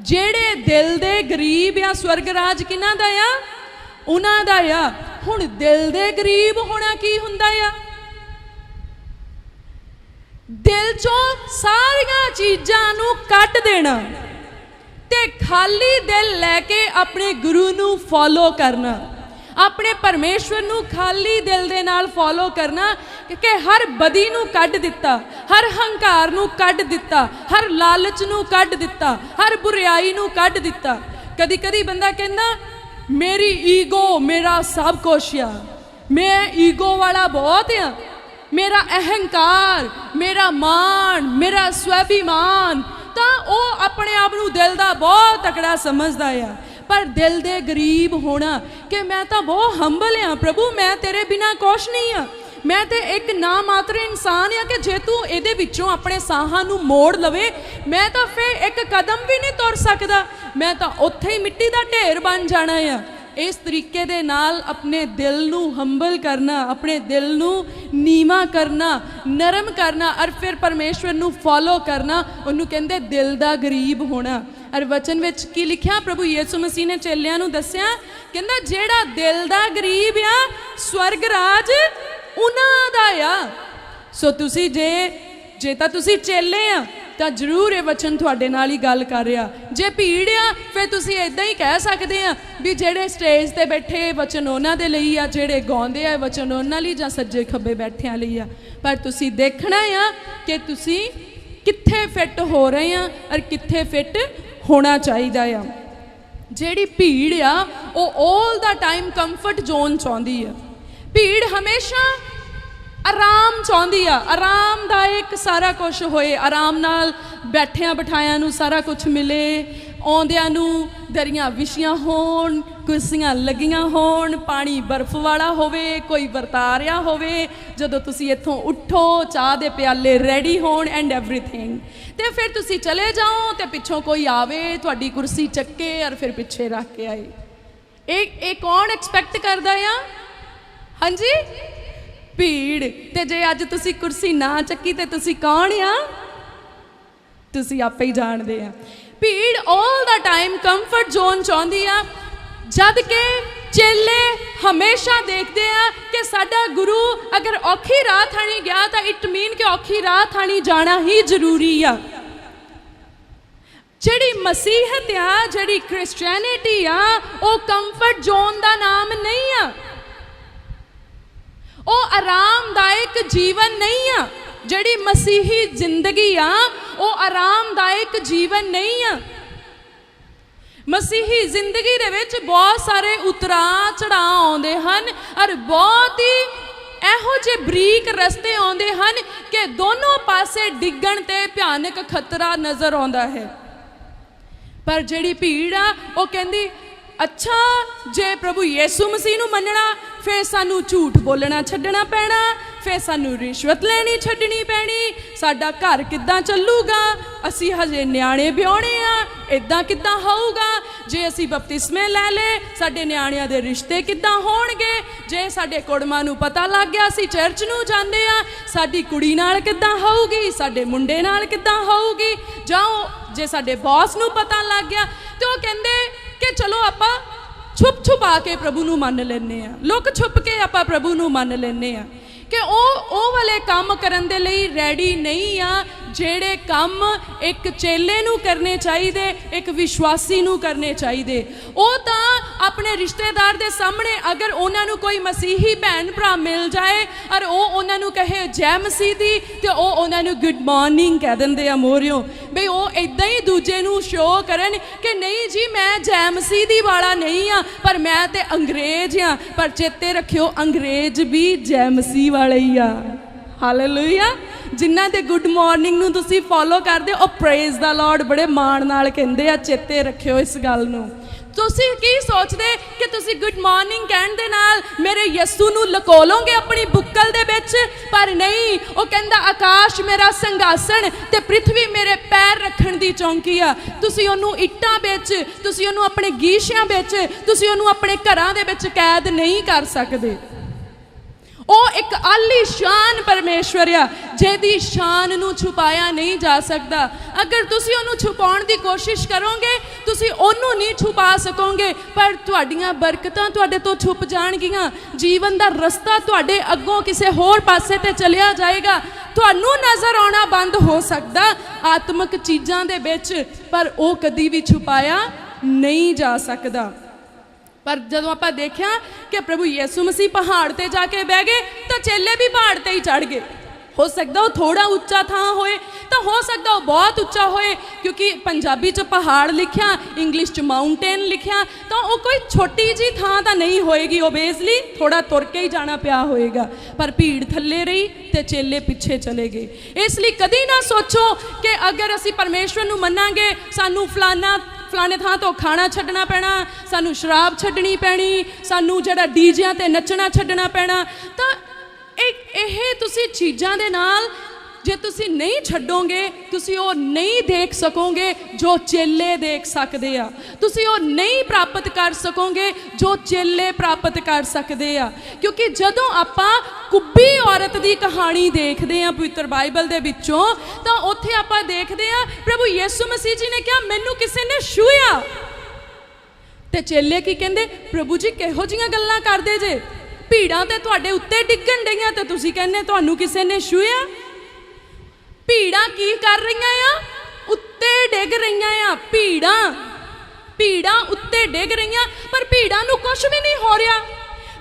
ਜਿਹੜੇ ਦਿਲ ਦੇ ਗਰੀਬ ਆ ਸਵਰਗ ਰਾਜ ਕਿਹਨਾਂ ਦਾ ਆ? ਉਹਨਾਂ ਦਾ ਆ। ਹੁਣ ਦਿਲ ਦੇ ਗਰੀਬ ਹੋਣਾ ਕੀ ਹੁੰਦਾ ਆ? ਦਿਲ ਚੋਂ ਸਾਰੀਆਂ ਚੀਜ਼ਾਂ ਨੂੰ ਕੱਟ ਦੇਣਾ ਤੇ ਖਾਲੀ ਦਿਲ ਲੈ ਕੇ ਆਪਣੇ ਗੁਰੂ ਨੂੰ ਫੋਲੋ ਕਰਨਾ। ਆਪਣੇ ਪਰਮੇਸ਼ਵਰ ਨੂੰ ਖਾਲੀ ਦਿਲ ਦੇ ਨਾਲ ਫੋਲੋ ਕਰਨਾ ਕਿ ਹਰ ਬਦੀ ਨੂੰ ਕੱਢ ਦਿੱਤਾ, ਹਰ ਹੰਕਾਰ ਨੂੰ ਕੱਢ ਦਿੱਤਾ, ਹਰ ਲਾਲਚ ਨੂੰ ਕੱਢ ਦਿੱਤਾ, ਹਰ ਬੁਰੀਾਈ ਨੂੰ ਕੱਢ ਦਿੱਤਾ। ਕਦੀ ਕਦੀ ਬੰਦਾ ਕਹਿੰਦਾ ਮੇਰੀ ਈਗੋ, ਮੇਰਾ ਸਭ ਕੁਛ ਆ। ਮੈਂ ਈਗੋ ਵਾਲਾ ਬਹੁਤ ਆ। ਮੇਰਾ ਅਹੰਕਾਰ, ਮੇਰਾ ਮਾਣ, ਮੇਰਾ ਸਵੈਭੀਮਾਨ ਤਾਂ ਉਹ ਆਪਣੇ ਆਪ ਨੂੰ ਦਿਲ ਦਾ ਬਹੁਤ ਤਕੜਾ ਸਮਝਦਾ ਆ। ਪਰ ਦਿਲ ਦੇ ਗਰੀਬ ਹੋਣਾ ਕਿ ਮੈਂ ਤਾਂ ਬਹੁਤ ਹੰਬਲ ਆ। ਪ੍ਰਭੂ, ਮੈਂ ਤੇਰੇ ਬਿਨਾ ਕੁਛ ਨਹੀਂ ਆ। ਮੈਂ ਤੇ ਇੱਕ ਨਾ ਮਾਤਰ ਇਨਸਾਨ ਆ ਕਿ ਜੇ ਤੂੰ ਇਹਦੇ ਵਿੱਚੋਂ ਆਪਣੇ ਸਾਹਾਂ ਨੂੰ ਮੋੜ ਲਵੇ, ਮੈਂ ਤਾਂ ਫੇਰ ਇੱਕ ਕਦਮ ਵੀ ਨਹੀਂ ਤੁਰ ਸਕਦਾ। ਮੈਂ ਤਾਂ ਉੱਥੇ ਹੀ ਮਿੱਟੀ ਦਾ ਢੇਰ ਬਣ ਜਾਣਾ ਆ। ਇਸ ਤਰੀਕੇ ਦੇ ਨਾਲ ਆਪਣੇ ਦਿਲ ਨੂੰ ਹੰਬਲ ਕਰਨਾ, ਆਪਣੇ ਦਿਲ ਨੂੰ ਨੀਵਾ ਕਰਨਾ, ਨਰਮ ਕਰਨਾ, ਔਰ ਫਿਰ ਪਰਮੇਸ਼ਵਰ ਨੂੰ ਫੋਲੋ ਕਰਨਾ, ਉਹਨੂੰ ਕਹਿੰਦੇ ਦਿਲ ਦਾ ਗਰੀਬ ਹੋਣਾ। ਔਰ ਵਚਨ ਵਿੱਚ ਕੀ ਲਿਖਿਆ? ਪ੍ਰਭੂ ਯਿਸੂ ਮਸੀਹ ਨੇ ਚੇਲਿਆਂ ਨੂੰ ਦੱਸਿਆ, ਕਹਿੰਦਾ, ਜਿਹੜਾ ਦਿਲ ਦਾ ਗਰੀਬ ਆ, ਸਵਰਗ ਰਾਜ ਉਹਨਾਂ ਦਾ ਆ। ਸੋ ਤੁਸੀਂ ਜੇ ਜੇ ਤਾਂ ਤੁਸੀਂ ਚੇਲੇ ਆ, ਤਾਂ ਜ਼ਰੂਰ ਇਹ ਵਚਨ ਤੁਹਾਡੇ ਨਾਲ ਹੀ ਗੱਲ ਕਰ ਰਿਹਾ। ਜੇ ਭੀੜ ਆ, ਫਿਰ ਤੁਸੀਂ ਇਦਾਂ ਹੀ ਕਹਿ ਸਕਦੇ ਆ ਵੀ ਜਿਹੜੇ ਸਟੇਜ ਤੇ ਬੈਠੇ ਵਚਨ ਉਹਨਾਂ ਦੇ ਲਈ ਆ, ਜਿਹੜੇ ਗਾਉਂਦੇ ਆ ਵਚਨ ਉਹਨਾਂ ਲਈ ਜਾਂ ਸੱਜੇ ਖੱਬੇ ਬੈਠਿਆਂ ਲਈ ਆ। ਪਰ ਤੁਸੀਂ ਦੇਖਣਾ ਆ ਕਿ ਤੁਸੀਂ ਕਿੱਥੇ ਫਿੱਟ ਹੋ ਰਹੇ ਆ ਔਰ ਕਿੱਥੇ ਫਿੱਟ ਹੋਣਾ ਚਾਹੀਦਾ ਆ। ਜਿਹੜੀ ਭੀੜ ਆ, ਉਹ 올 ਦਾ ਟਾਈਮ ਕੰਫਰਟ ਜ਼ੋਨ ਚਾਹੁੰਦੀ ਆ। ਭੀੜ ਹਮੇਸ਼ਾ ਆਰਾਮ ਚਾਹੁੰਦੀ ਆ। ਆਰਾਮਦਾਇਕ ਸਾਰਾ ਕੁਝ ਹੋਏ। ਆਰਾਮ ਨਾਲ ਬੈਠਿਆਂ ਬਿਠਾਇਆਂ ਨੂੰ ਸਾਰਾ ਕੁਝ ਮਿਲੇ। ਆਉਂਦਿਆਂ ਨੂੰ ਦਰੀਆਂ ਵਿਛੀਆਂ ਹੋਣ, ਕੁਰਸੀਆਂ ਲੱਗੀਆਂ ਹੋਣ, ਪਾਣੀ ਬਰਫ਼ ਵਾਲਾ ਹੋਵੇ, ਕੋਈ ਵਰਤਾ ਰਿਹਾ ਹੋਵੇ। ਜਦੋਂ ਤੁਸੀਂ ਇੱਥੋਂ ਉੱਠੋ, ਚਾਹ ਦੇ ਪਿਆਲੇ ਰੈਡੀ ਹੋਣ ਐਂਡ ਐਵਰੀਥਿੰਗ ਤੇ ਫਿਰ ਤੁਸੀਂ ਚਲੇ ਜਾਓ ਤੇ ਪਿੱਛੋਂ ਕੋਈ ਆਵੇ, ਤੁਹਾਡੀ ਕੁਰਸੀ ਚੱਕੇ ਔਰ ਫਿਰ ਪਿੱਛੇ ਰੱਖ ਕੇ ਆਏ। ਇਹ ਇਹ ਕੌਣ ਐਕਸਪੈਕਟ ਕਰਦਾ ਆ? ਹਾਂਜੀ? ਭੀੜ ਤੇ ਜੇ ਅੱਜ ਤੁਸੀਂ ਕੁਰਸੀ ਨਾ ਚੱਕੀ ਤੇ ਤੁਸੀਂ ਕੌਣ ਆ? ਤੁਸੀਂ ਆਪੇ ਹੀ ਜਾਣਦੇ ਆ। ਭੀੜ 올 ਦਾ ਟਾਈਮ ਕੰਫਰਟ ਜ਼ੋਨ ਚਾਹੁੰਦੀ ਆ। ਜਦ ਕਿ ਚੇਲੇ ਹਮੇਸ਼ਾ ਦੇਖਦੇ ਆ ਕਿ ਸਾਡਾ ਗੁਰੂ ਅਗਰ ਔਖੀ ਰਾਹ ਥਾਣੀ ਗਿਆ ਤਾਂ ਇਟ ਮੀਨ ਕਿ ਔਖੀ ਰਾਹ ਥਾਣੀ ਜਾਣਾ ਹੀ ਜ਼ਰੂਰੀ ਆ। ਜਿਹੜੀ ਮਸੀਹਤ ਆ, ਜਿਹੜੀ ਕ੍ਰਿਸਚੀਅਨਿਟੀ ਆ, ਉਹ ਕੰਫਰਟ ਜ਼ੋਨ ਦਾ ਨਾਮ ਨਹੀਂ ਆ। ਉਹ ਆਰਾਮਦਾਇਕ ਜੀਵਨ ਨਹੀਂ ਆ, ਜਿਹੜੀ ਮਸੀਹੀ ਜ਼ਿੰਦਗੀ ਆ, ਉਹ ਆਰਾਮਦਾਇਕ ਜੀਵਨ ਨਹੀਂ ਆ। ਮਸੀਹੀ ਜ਼ਿੰਦਗੀ ਦੇ ਵਿੱਚ ਬਹੁਤ ਸਾਰੇ ਉਤਰਾਅ ਚੜਾਅ ਆਉਂਦੇ ਹਨ ਔਰ ਬਹੁਤ ਹੀ ਇਹੋ ਜਿਹੇ ਬਰੀਕ ਰਸਤੇ ਆਉਂਦੇ ਹਨ ਕਿ ਦੋਨੋਂ ਪਾਸੇ ਡਿੱਗਣ ਤੇ ਭਿਆਨਕ ਖਤਰਾ ਨਜ਼ਰ ਆਉਂਦਾ ਹੈ। ਪਰ ਜਿਹੜੀ ਭੀੜ ਆ, ਉਹ ਕਹਿੰਦੀ, ਅੱਛਾ, ਜੇ ਪ੍ਰਭੂ ਯੀਸੂ ਮਸੀਹ ਨੂੰ ਮੰਨਣਾ ਫਿਰ ਸਾਨੂੰ ਝੂਠ ਬੋਲਣਾ ਛੱਡਣਾ ਪੈਣਾ, ਫਿਰ ਸਾਨੂੰ ਰਿਸ਼ਵਤ ਲੈਣੀ ਛੱਡਣੀ ਪੈਣੀ। ਸਾਡਾ ਘਰ ਕਿੱਦਾਂ ਚੱਲੂਗਾ? ਅਸੀਂ ਹਜੇ ਨਿਆਣੇ ਵਿਆਹੁਣੇ ਆ ਇਦਾਂ ਕਿੱਦਾਂ ਹੋਊਗਾ? ਜੇ ਅਸੀਂ ਬਪਤਿਸਮੇ ਲੈ ਲੇ ਸਾਡੇ ਨਿਆਣਿਆਂ ਦੇ ਰਿਸ਼ਤੇ ਕਿੱਦਾਂ ਹੋਣਗੇ? ਜੇ ਸਾਡੇ ਕੁੜਮਾਂ ਨੂੰ ਪਤਾ ਲੱਗ ਗਿਆ, ਅਸੀਂ ਚਰਚ ਨੂੰ ਜਾਂਦੇ ਆ, ਸਾਡੀ ਕੁੜੀ ਨਾਲ ਕਿੱਦਾਂ ਹੋਊਗੀ? ਸਾਡੇ ਮੁੰਡੇ ਨਾਲ ਕਿੱਦਾਂ ਹੋਊਗੀ? ਜਾਂ ਉਹ- ਜੇ ਸਾਡੇ ਬੌਸ ਨੂੰ ਪਤਾ ਲੱਗ ਗਿਆ, ਤੇ ਉਹ ਕਹਿੰਦੇ ਕਿ ਚਲੋ ਆਪਾਂ ਛੁਪ ਛੁਪਾ ਕੇ ਪ੍ਰਭੂ ਨੂੰ ਮੰਨ ਲੈਨੇ ਆ ਲੁੱਕ ਛੁਪ ਕੇ ਆਪਾਂ ਪ੍ਰਭੂ ਨੂੰ ਮੰਨ ਲੈਨੇ ਆ ਕਿ ਉਹ ਉਹ ਵਾਲੇ ਕੰਮ ਕਰਨ ਦੇ ਲਈ ਰੈਡੀ ਨਹੀਂ ਆ, ਜਿਹੜੇ ਕੰਮ ਇੱਕ ਚੇਲੇ ਨੂੰ ਕਰਨੇ ਚਾਹੀਦੇ, ਇੱਕ ਵਿਸ਼ਵਾਸੀ ਨੂੰ ਕਰਨੇ ਚਾਹੀਦੇ। ਉਹ ਤਾਂ ਆਪਣੇ ਰਿਸ਼ਤੇਦਾਰ ਦੇ ਸਾਹਮਣੇ ਅਗਰ ਉਹਨਾਂ ਨੂੰ ਕੋਈ ਮਸੀਹੀ ਭੈਣ ਭਰਾ ਮਿਲ ਜਾਏ, ਔਰ ਉਹ ਉਹਨਾਂ ਨੂੰ ਕਹੇ ਜੈ ਮਸੀਹ ਦੀ, ਤੇ ਉਹ ਉਹਨਾਂ ਨੂੰ ਗੁੱਡ ਮਾਰਨਿੰਗ ਕਹਿ ਦਿੰਦੇ ਆ ਮੋਰਿਓ। ਬਈ ਉਹ ਇਦਾਂ ਹੀ ਦੂਜੇ ਨੂੰ ਸ਼ੋਅ ਕਰਨ ਕਿ ਨਹੀਂ ਜੀ, ਮੈਂ ਜੈ ਮਸੀਹ ਦੀ ਵਾਲਾ ਨਹੀਂ ਆ, ਪਰ ਮੈਂ ਤੇ ਅੰਗਰੇਜ਼ ਆ, ਪਰ ਚੇਤੇ ਰੱਖਿਓ, ਅੰਗਰੇਜ਼ ਵੀ ਜੈ ਮਸੀਹ ਵਾਲੇ ਹੀ ਆ। ਹਾਲੇਲੂਇਆ ਜਿਨ੍ਹਾਂ ਦੇ ਗੁੱਡ ਮਾਰਨਿੰਗ ਨੂੰ ਤੁਸੀਂ ਫੋਲੋ ਕਰਦੇ ਹੋ, ਉਹ ਪ੍ਰੇਜ਼ ਦਾ ਲਾਰਡ ਬੜੇ ਮਾਣ ਨਾਲ ਕਹਿੰਦੇ ਆ, ਚੇਤੇ ਰੱਖਿਓ ਇਸ ਗੱਲ ਨੂੰ। ਤੁਸੀਂ ਕੀ ਸੋਚਦੇ ਕਿ ਤੁਸੀਂ ਗੁੱਡ ਮਾਰਨਿੰਗ ਕਹਿਣ ਦੇ ਨਾਲ ਮੇਰੇ ਯਿਸੂ ਨੂੰ ਲਕੋਲੋਗੇ ਆਪਣੀ ਬੁੱਕਲ ਦੇ ਵਿੱਚ? ਪਰ ਨਹੀਂ, ਉਹ ਕਹਿੰਦਾ, ਆਕਾਸ਼ ਮੇਰਾ ਸੰਘਾਸਣ ਤੇ ਪ੍ਰithvi ਮੇਰੇ ਪੈਰ ਰੱਖਣ ਦੀ ਚੌਂਕੀ ਆ। ਤੁਸੀਂ ਉਹਨੂੰ ਇੱਟਾਂ ਵਿੱਚ, ਤੁਸੀਂ ਉਹਨੂੰ ਆਪਣੇ ਗੀਸ਼ਿਆਂ ਵਿੱਚ, ਤੁਸੀਂ ਉਹਨੂੰ ਆਪਣੇ ਘਰਾਂ ਦੇ ਵਿੱਚ ਕੈਦ ਨਹੀਂ ਕਰ ਸਕਦੇ। ਉਹ ਇੱਕ ਆਲੀ ਸ਼ਾਨ ਪਰਮੇਸ਼ਵਰ ਆ, ਜਿਹਦੀ ਸ਼ਾਨ ਨੂੰ ਛੁਪਾਇਆ ਨਹੀਂ ਜਾ ਸਕਦਾ। ਅਗਰ ਤੁਸੀਂ ਉਹਨੂੰ ਛੁਪਾਉਣ ਦੀ ਕੋਸ਼ਿਸ਼ ਕਰੋਗੇ, ਤੁਸੀਂ ਉਹਨੂੰ ਨਹੀਂ ਛੁਪਾ ਸਕੋਗੇ, ਪਰ ਤੁਹਾਡੀਆਂ ਬਰਕਤਾਂ ਤੁਹਾਡੇ ਤੋਂ ਛੁਪ ਜਾਣਗੀਆਂ। ਜੀਵਨ ਦਾ ਰਸਤਾ ਤੁਹਾਡੇ ਅੱਗੋਂ ਕਿਸੇ ਹੋਰ ਪਾਸੇ ਤੇ ਚਲਿਆ ਜਾਏਗਾ। ਤੁਹਾਨੂੰ ਨਜ਼ਰ ਆਉਣਾ ਬੰਦ ਹੋ ਸਕਦਾ ਆਤਮਿਕ ਚੀਜ਼ਾਂ ਦੇ ਵਿੱਚ, ਪਰ ਉਹ ਕਦੀ ਵੀ ਛੁਪਾਇਆ ਨਹੀਂ ਜਾ ਸਕਦਾ। ਪਰ ਜਦੋਂ ਆਪਾਂ ਦੇਖਿਆ ਕਿ ਪ੍ਰਭੂ ਯਿਸੂ ਮਸੀਹ ਪਹਾੜ ਤੇ ਜਾ ਕੇ ਬਹਿ ਗਏ, ਤਾਂ ਚੇਲੇ ਵੀ ਪਹਾੜ ਤੇ ਹੀ ਚੜ ਗਏ। ਹੋ ਸਕਦਾ ਉਹ ਥੋੜਾ ਉੱਚਾ ਥਾਂ ਹੋਏ, ਤਾਂ ਹੋ ਸਕਦਾ ਉਹ ਬਹੁਤ ਉੱਚਾ ਹੋਏ, ਕਿਉਂਕਿ ਪੰਜਾਬੀ 'ਚ ਪਹਾੜ ਲਿਖਿਆ, ਇੰਗਲਿਸ਼ 'ਚ ਮਾਊਂਟੇਨ ਲਿਖਿਆ, ਤਾਂ ਉਹ ਕੋਈ ਛੋਟੀ ਜੀ ਥਾਂ ਤਾਂ ਨਹੀਂ ਹੋਏਗੀ ਓਬੇਸਲੀ ਥੋੜਾ ਤੁਰ ਕੇ ਹੀ ਜਾਣਾ ਪਿਆ ਹੋਏਗਾ। ਪਰ ਭੀੜ ਥੱਲੇ ਰਹੀ ਤੇ ਚੇਲੇ ਪਿੱਛੇ ਚਲੇ ਗਏ। ਇਸ ਲਈ ਕਦੀ ਨਾ ਸੋਚੋ ਕਿ ਅਗਰ ਅਸੀਂ ਪਰਮੇਸ਼ਵਰ ਨੂੰ ਮੰਨਾਂਗੇ, ਸਾਨੂੰ ਫਲਾਨਾ ਫਲਾਣੇ ਥਾਂ ਤੋਂ ਖਾਣਾ ਛੱਡਣਾ ਪੈਣਾ, ਸਾਨੂੰ ਸ਼ਰਾਬ ਛੱਡਣੀ ਪੈਣੀ, ਸਾਨੂੰ ਜਿਹੜਾ ਡੀਜਿਆਂ ਤੇ ਨੱਚਣਾ ਛੱਡਣਾ ਪੈਣਾ। ਤਾਂ ਇਹ ਇਹ ਤੁਸੀਂ ਚੀਜ਼ਾਂ ਦੇ ਨਾਲ ਜੇ ਤੁਸੀਂ ਨਹੀਂ ਛੱਡੋਗੇ, ਤੁਸੀਂ ਉਹ ਨਹੀਂ ਦੇਖ ਸਕੋਗੇ ਜੋ ਚੇਲੇ ਦੇਖ ਸਕਦੇ ਆ। ਤੁਸੀਂ ਉਹ ਨਹੀਂ ਪ੍ਰਾਪਤ ਕਰ ਸਕੋਗੇ ਜੋ ਚੇਲੇ ਪ੍ਰਾਪਤ ਕਰ ਸਕਦੇ ਆ। ਕਿਉਂਕਿ ਜਦੋਂ ਆਪਾਂ ਕੁੱਬੀ ਔਰਤ ਦੀ ਕਹਾਣੀ ਦੇਖਦੇ ਆ ਪਵਿੱਤਰ ਬਾਈਬਲ ਦੇ ਵਿੱਚੋਂ, ਤਾਂ ਉੱਥੇ ਆਪਾਂ ਦੇਖਦੇ ਆ, ਪ੍ਰਭੂ ਯਿਸੂ ਮਸੀਹ ਜੀ ਨੇ ਕਿਹਾ, ਮੈਨੂੰ ਕਿਸੇ ਨੇ ਛੂਇਆ ਤੇ ਚੇਲੇ ਕੀ ਕਹਿੰਦੇ, ਪ੍ਰਭੂ ਜੀ, ਕਿਹੋ ਜੀਆਂ ਗੱਲਾਂ ਕਰਦੇ ਜੇ? ਭੀੜਾਂ ਤੇ ਤੁਹਾਡੇ ਉੱਤੇ ਡਿੱਗਣ ਡਈਆਂ ਤੇ ਤੁਸੀਂ ਕਹਿੰਦੇ, ਤੁਹਾਨੂੰ ਕਿਸੇ ਨੇ ਛੂਇਆ ਭੀੜਾਂ ਕੀ ਕਰ ਰਹੀਆਂ ਆ? ਉੱਤੇ ਡਿੱਗ ਰਹੀਆਂ ਆ ਭੀੜਾਂ। ਭੀੜਾਂ ਉੱਤੇ ਡਿੱਗ ਰਹੀਆਂ, ਪਰ ਭੀੜਾਂ ਨੂੰ ਕੁਝ ਵੀ ਨਹੀਂ ਹੋ ਰਿਹਾ।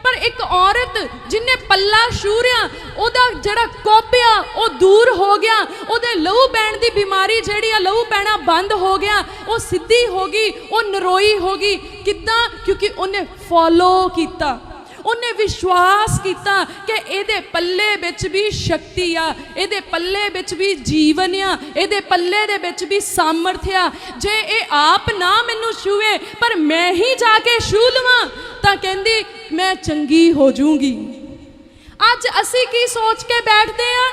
ਪਰ ਇੱਕ ਔਰਤ ਜਿਨੇ ਪੱਲਾ ਛੂਰਿਆ, ਉਹਦਾ ਜਿਹੜਾ ਕੋਪਿਆ ਉਹ ਦੂਰ ਹੋ ਗਿਆ। ਉਹਦੇ ਲਹੂ ਪੈਣ ਦੀ ਬਿਮਾਰੀ ਜਿਹੜੀ ਆ, ਲਹੂ ਪੈਣਾ ਬੰਦ ਹੋ ਗਿਆ। ਉਹ ਸਿੱਧੀ ਹੋ ਗਈ, ਉਹ ਨਰੋਈ ਹੋ ਗਈ। ਕਿੱਦਾਂ? ਕਿਉਂਕਿ ਉਹਨੇ ਫੋਲੋ ਕੀਤਾ। ਉਹਨੇ ਵਿਸ਼ਵਾਸ ਕੀਤਾ ਕਿ ਇਹਦੇ ਪੱਲੇ ਵਿੱਚ ਵੀ ਸ਼ਕਤੀ ਆ, ਇਹਦੇ ਪੱਲੇ ਵਿੱਚ ਵੀ ਜੀਵਨ ਆ, ਇਹਦੇ ਪੱਲੇ ਦੇ ਵਿੱਚ ਵੀ ਸਾਮਰਥ ਆ। ਜੇ ਇਹ ਆਪ ਨਾ ਮੈਨੂੰ ਛੂਏ ਪਰ ਮੈਂ ਹੀ ਜਾ ਕੇ ਛੂ ਲਵਾਂ, ਤਾਂ ਕਹਿੰਦੀ, ਮੈਂ ਚੰਗੀ ਹੋ ਜਾਊਂਗੀ। ਅੱਜ ਅਸੀਂ ਕੀ ਸੋਚ ਕੇ ਬੈਠਦੇ ਆ?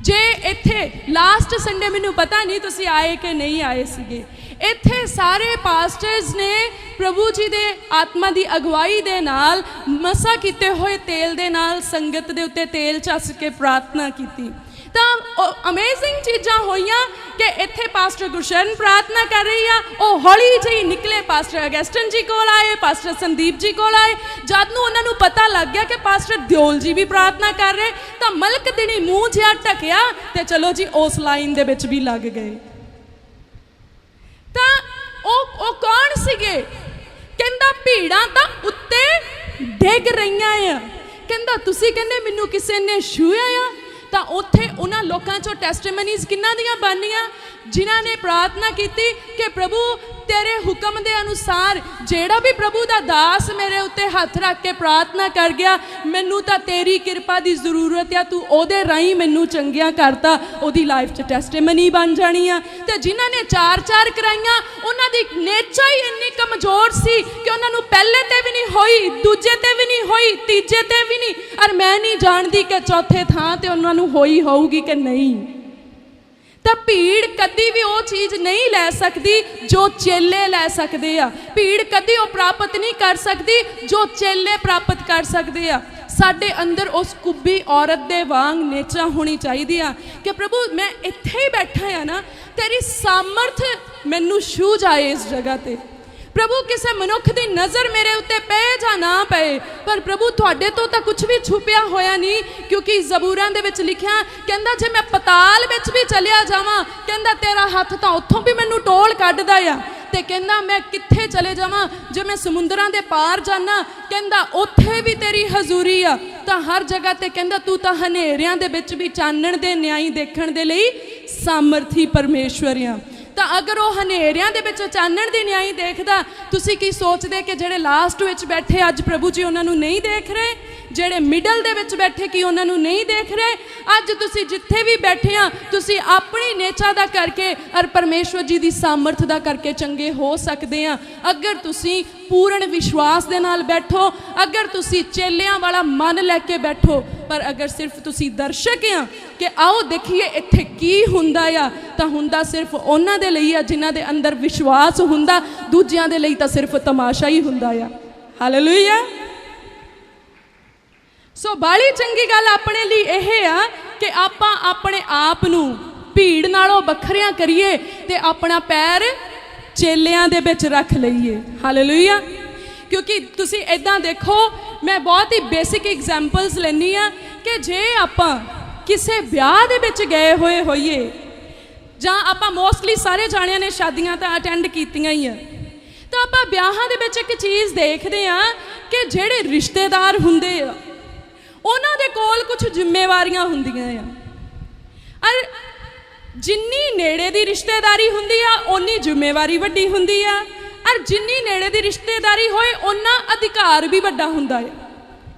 ਜੇ ਇੱਥੇ ਲਾਸਟ ਸੰਡੇ ਮੈਨੂੰ ਪਤਾ ਨਹੀਂ ਤੁਸੀਂ ਆਏ ਕਿ ਨਹੀਂ ਆਏ ਸੀਗੇ। ਇੱਥੇ ਸਾਰੇ ਪਾਸਟਰਸ ਨੇ ਪ੍ਰਭੂ ਜੀ ਦੇ ਆਤਮਾ ਦੀ ਅਗਵਾਈ ਦੇ ਨਾਲ ਮਸਾ ਕੀਤੇ ਹੋਏ ਤੇਲ ਦੇ ਨਾਲ ਸੰਗਤ ਦੇ ਉੱਤੇ ਤੇਲ ਚੱਸ ਕੇ ਪ੍ਰਾਰਥਨਾ ਕੀਤੀ। ਤਾਂ ਅਮੇਜ਼ਿੰਗ ਚੀਜ਼ਾਂ ਹੋਈਆਂ ਕਿ ਇੱਥੇ ਪਾਸਟਰ ਗੁਰਸ਼ਰਨ ਪ੍ਰਾਰਥਨਾ ਕਰ ਰਹੀ ਆ। ਉਹ ਹੌਲੀ ਜਿਹੀ ਨਿਕਲੇ ਪਾਸਟਰ ਅਗਸਟਨ ਜੀ ਕੋਲ ਆਏ ਪਾਸਟਰ ਸੰਦੀਪ ਜੀ ਕੋਲ ਆਏ। ਜਦ ਨੂੰ ਉਹਨਾਂ ਨੂੰ ਪਤਾ ਲੱਗ ਗਿਆ ਕਿ ਪਾਸਟਰ ਦਿਓਲ ਜੀ ਵੀ ਪ੍ਰਾਰਥਨਾ ਕਰ ਰਹੇ, ਤਾਂ ਮਲਕ ਦਿਨੀ ਮੂੰਹ ਜਿਹਾ ਢਕਿਆ ਤੇ ਚਲੋ ਜੀ ਉਸ ਲਾਈਨ ਦੇ ਵਿੱਚ ਵੀ ਲੱਗ ਗਏ। ਤਾਂ ਉਹ ਉਹ ਕੌਣ ਸੀਗੇ? ਕਹਿੰਦਾ ਭੀੜਾਂ ਤਾਂ ਉੱਤੇ ਡਿੱਗ ਰਹੀਆਂ ਆ। ਕਹਿੰਦਾ, ਤੁਸੀਂ ਕਹਿੰਦੇ ਮੈਨੂੰ ਕਿਸੇ ਨੇ ਛੂਇਆ ਆ? ਤਾਂ ਉੱਥੇ ਉਹਨਾਂ ਲੋਕਾਂ ਚੋਂ ਟੈਸਟੀਮਨੀਜ਼ ਕਿੰਨਾਂ ਦੀਆਂ ਬਣਨੀਆਂ? ਜਿਨ੍ਹਾਂ ਨੇ ਪ੍ਰਾਰਥਨਾ ਕੀਤੀ ਕਿ ਪ੍ਰਭੂ ਤੇਰੇ ਹੁਕਮ ਦੇ ਅਨੁਸਾਰ ਜਿਹੜਾ ਵੀ ਪ੍ਰਭੂ ਦਾ ਦਾਸ ਮੇਰੇ ਉੱਤੇ ਹੱਥ ਰੱਖ ਕੇ ਪ੍ਰਾਰਥਨਾ ਕਰ ਗਿਆ, ਮੈਨੂੰ ਤਾਂ ਤੇਰੀ ਕਿਰਪਾ ਦੀ ਜ਼ਰੂਰਤ ਆ, ਤੂੰ ਉਹਦੇ ਰਾਹੀਂ ਮੈਨੂੰ ਚੰਗਿਆ ਕਰਤਾ, ਉਹਦੀ ਲਾਈਫ 'ਚ ਟੈਸਟੀਮਨੀ ਬਣ ਜਾਣੀ ਆ। ਤੇ ਜਿਨ੍ਹਾਂ ਨੇ ਚਾਰ ਚਾਰ ਕਰਾਈਆਂ, ਉਹਨਾਂ ਦੀ ਨੇਚਰ ਹੀ ਇੰਨੀ ਕਮਜ਼ੋਰ ਸੀ ਕਿ ਉਹਨਾਂ ਨੂੰ ਪਹਿਲੇ ਤੇ ਵੀ ਨਹੀਂ ਹੋਈ, ਦੂਜੇ ਤੇ ਵੀ ਨਹੀਂ ਹੋਈ, ਤੀਜੇ ਤੇ ਵੀ ਨਹੀਂ। ਔਰ ਮੈਂ ਨਹੀਂ ਜਾਣਦੀ ਕਿ ਚੌਥੇ ਥਾਂ ਤੇ ਉਹਨਾਂ ਨੂੰ ਹੋਈ ਹੋਊਗੀ ਕਿ ਨਹੀਂ। ਤਾਂ ਭੀੜ ਕਦੀ ਵੀ ਉਹ ਚੀਜ਼ ਨਹੀਂ ਲੈ ਸਕਦੀ ਜੋ ਚੇਲੇ ਲੈ ਸਕਦੇ ਆ। ਭੀੜ ਕਦੀ ਉਹ ਪ੍ਰਾਪਤ ਨਹੀਂ ਕਰ ਸਕਦੀ ਜੋ ਚੇਲੇ ਪ੍ਰਾਪਤ ਕਰ ਸਕਦੇ ਆ। ਸਾਡੇ ਅੰਦਰ ਉਸ ਕੁੱਬੀ ਔਰਤ ਦੇ ਵਾਂਗ ਨੇਚਾ ਹੋਣੀ ਚਾਹੀਦੀ ਆ ਕਿ ਪ੍ਰਭੂ, ਮੈਂ ਇੱਥੇ ਹੀ ਬੈਠਾ ਆ ਨਾ, ਤੇਰੀ ਸਾਮਰਥ ਮੈਨੂੰ ਛੂ ਜਾਏ ਇਸ ਜਗ੍ਹਾ ਤੇ। ਪ੍ਰਭੂ ਕਿਸੇ ਮਨੁੱਖ ਦੀ ਨਜ਼ਰ ਮੇਰੇ ਉੱਤੇ ਪਏ ਜਾਂ ਨਾ ਪਏ, ਪਰ ਪ੍ਰਭੂ ਤੁਹਾਡੇ ਤੋਂ ਤਾਂ ਕੁਝ ਵੀ ਛੁਪਿਆ ਹੋਇਆ ਨਹੀਂ, ਕਿਉਂਕਿ ਜ਼ਬੂਰਾਂ ਦੇ ਵਿੱਚ ਲਿਖਿਆ, ਕਹਿੰਦਾ ਜੇ ਮੈਂ ਪਤਾਲ ਵਿੱਚ ਵੀ ਚਲਿਆ ਜਾਵਾਂ, ਕਹਿੰਦਾ ਤੇਰਾ ਹੱਥ ਤਾਂ ਉੱਥੋਂ ਵੀ ਮੈਨੂੰ ਟੋਲ ਕੱਢਦਾ ਆ। ਤੇ ਕਹਿੰਦਾ ਮੈਂ ਕਿੱਥੇ ਚਲੇ ਜਾਵਾਂ, ਜੇ ਮੈਂ ਸਮੁੰਦਰਾਂ ਦੇ ਪਾਰ ਜਾਣਾ ਕਹਿੰਦਾ ਉੱਥੇ ਵੀ ਤੇਰੀ ਹਜ਼ੂਰੀ ਆ। ਤਾਂ ਹਰ ਜਗ੍ਹਾ ਤੇ ਕਹਿੰਦਾ ਤੂੰ ਤਾਂ ਹਨੇਰਿਆਂ ਦੇ ਵਿੱਚ ਵੀ ਚਾਨਣ ਦੇ ਨਿਆਈ ਦੇਖਣ ਦੇ ਲਈ ਸਾਮਰਥੀ ਪਰਮੇਸ਼ਵਰ ਆ। ਤਾਂ ਅਗਰ ਉਹ ਹਨੇਰਿਆਂ ਦੇ ਵਿੱਚ ਚਾਨਣ ਦੀ ਨਿਆਈ ਦੇਖਦਾ, ਤੁਸੀਂ ਕੀ ਸੋਚਦੇ ਕਿ ਜਿਹੜੇ ਲਾਸਟ ਵਿੱਚ ਬੈਠੇ ਅੱਜ ਪ੍ਰਭੂ ਜੀ ਉਹਨਾਂ ਨੂੰ ਨਹੀਂ ਦੇਖ ਰਹੇ? ਜਿਹੜੇ ਮਿਡਲ ਦੇ ਵਿੱਚ ਬੈਠੇ ਕੀ ਉਹਨਾਂ ਨੂੰ ਨਹੀਂ ਦੇਖ ਰਹੇ? ਅੱਜ ਤੁਸੀਂ ਜਿੱਥੇ ਵੀ ਬੈਠੇ ਆ, ਤੁਸੀਂ ਆਪਣੀ ਨੇਚਾ ਦਾ ਕਰਕੇ ਔਰ ਪਰਮੇਸ਼ਵਰ ਜੀ ਦੀ ਸਾਮਰਥ ਦਾ ਕਰਕੇ ਚੰਗੇ ਹੋ ਸਕਦੇ ਆ। ਅਗਰ ਤੁਸੀਂ ਪੂਰਨ ਵਿਸ਼ਵਾਸ ਦੇ ਨਾਲ ਬੈਠੋ, ਅਗਰ ਤੁਸੀਂ ਚੇਲਿਆਂ ਵਾਲਾ ਮਨ ਲੈ ਕੇ ਬੈਠੋ, ਪਰ ਅਗਰ ਸਿਰਫ ਤੁਸੀਂ ਦਰਸ਼ਕ ਆ ਕਿ ਆਓ ਦੇਖੀਏ ਇੱਥੇ ਕੀ ਹੁੰਦਾ ਆ, ਤਾਂ ਹੁੰਦਾ ਸਿਰਫ ਉਹਨਾਂ ਦੇ ਲਈ ਆ ਜਿਨ੍ਹਾਂ ਦੇ ਅੰਦਰ ਵਿਸ਼ਵਾਸ ਹੁੰਦਾ, ਦੂਜਿਆਂ ਦੇ ਲਈ ਤਾਂ ਸਿਰਫ ਤਮਾਸ਼ਾ ਹੀ ਹੁੰਦਾ ਆ। ਹਾਲੇਲੂਇਆ ਸੋ ਬਾਲੀ ਚੰਗੀ ਗੱਲ ਆਪਣੇ ਲਈ ਇਹ ਆ ਕਿ ਆਪਾਂ ਆਪਣੇ ਆਪ ਨੂੰ ਭੀੜ ਨਾਲੋਂ ਵੱਖਰਿਆਂ ਕਰੀਏ ਤੇ ਆਪਣਾ ਪੈਰ ਚੇਲਿਆਂ ਦੇ ਵਿੱਚ ਰੱਖ ਲਈਏ। ਹਾਲੇਲੂਇਆ ਕਿਉਂਕਿ ਤੁਸੀਂ ਇਦਾਂ ਦੇਖੋ, ਮੈਂ ਬਹੁਤ ਹੀ ਬੇਸਿਕ ਐਗਜ਼ਾਮਪਲਸ ਲੈਣੀ ਆ ਕਿ ਜੇ ਆਪਾਂ ਕਿਸੇ ਵਿਆਹ ਦੇ ਵਿੱਚ ਗਏ ਹੋਏ ਹੋਈਏ, ਜਾਂ ਆਪਾਂ ਮੋਸਟਲੀ ਸਾਰੇ ਜਾਣਿਆਂ ਨੇ ਸ਼ਾਦੀਆਂ ਤਾਂ ਅਟੈਂਡ ਕੀਤੀਆਂ ਹੀ ਆ, ਤਾਂ ਆਪਾਂ ਵਿਆਹਾਂ ਦੇ ਵਿੱਚ ਇੱਕ ਚੀਜ਼ ਦੇਖਦੇ ਆ ਕਿ ਜਿਹੜੇ ਰਿਸ਼ਤੇਦਾਰ ਹੁੰਦੇ ਆ ਉਹਨਾਂ ਦੇ ਕੋਲ ਕੁਝ ਜ਼ਿੰਮੇਵਾਰੀਆਂ ਹੁੰਦੀਆਂ ਆ। ਅਰ ਜਿੰਨੀ ਨੇੜੇ ਦੀ ਰਿਸ਼ਤੇਦਾਰੀ ਹੁੰਦੀ ਆ, ਓਨੀ ਜ਼ਿੰਮੇਵਾਰੀ ਵੱਡੀ ਹੁੰਦੀ ਆ। ਅਰ ਜਿੰਨੀ ਨੇੜੇ ਦੀ ਰਿਸ਼ਤੇਦਾਰੀ ਹੋਏ, ਓਨਾ ਅਧਿਕਾਰ ਵੀ ਵੱਡਾ ਹੁੰਦਾ ਹੈ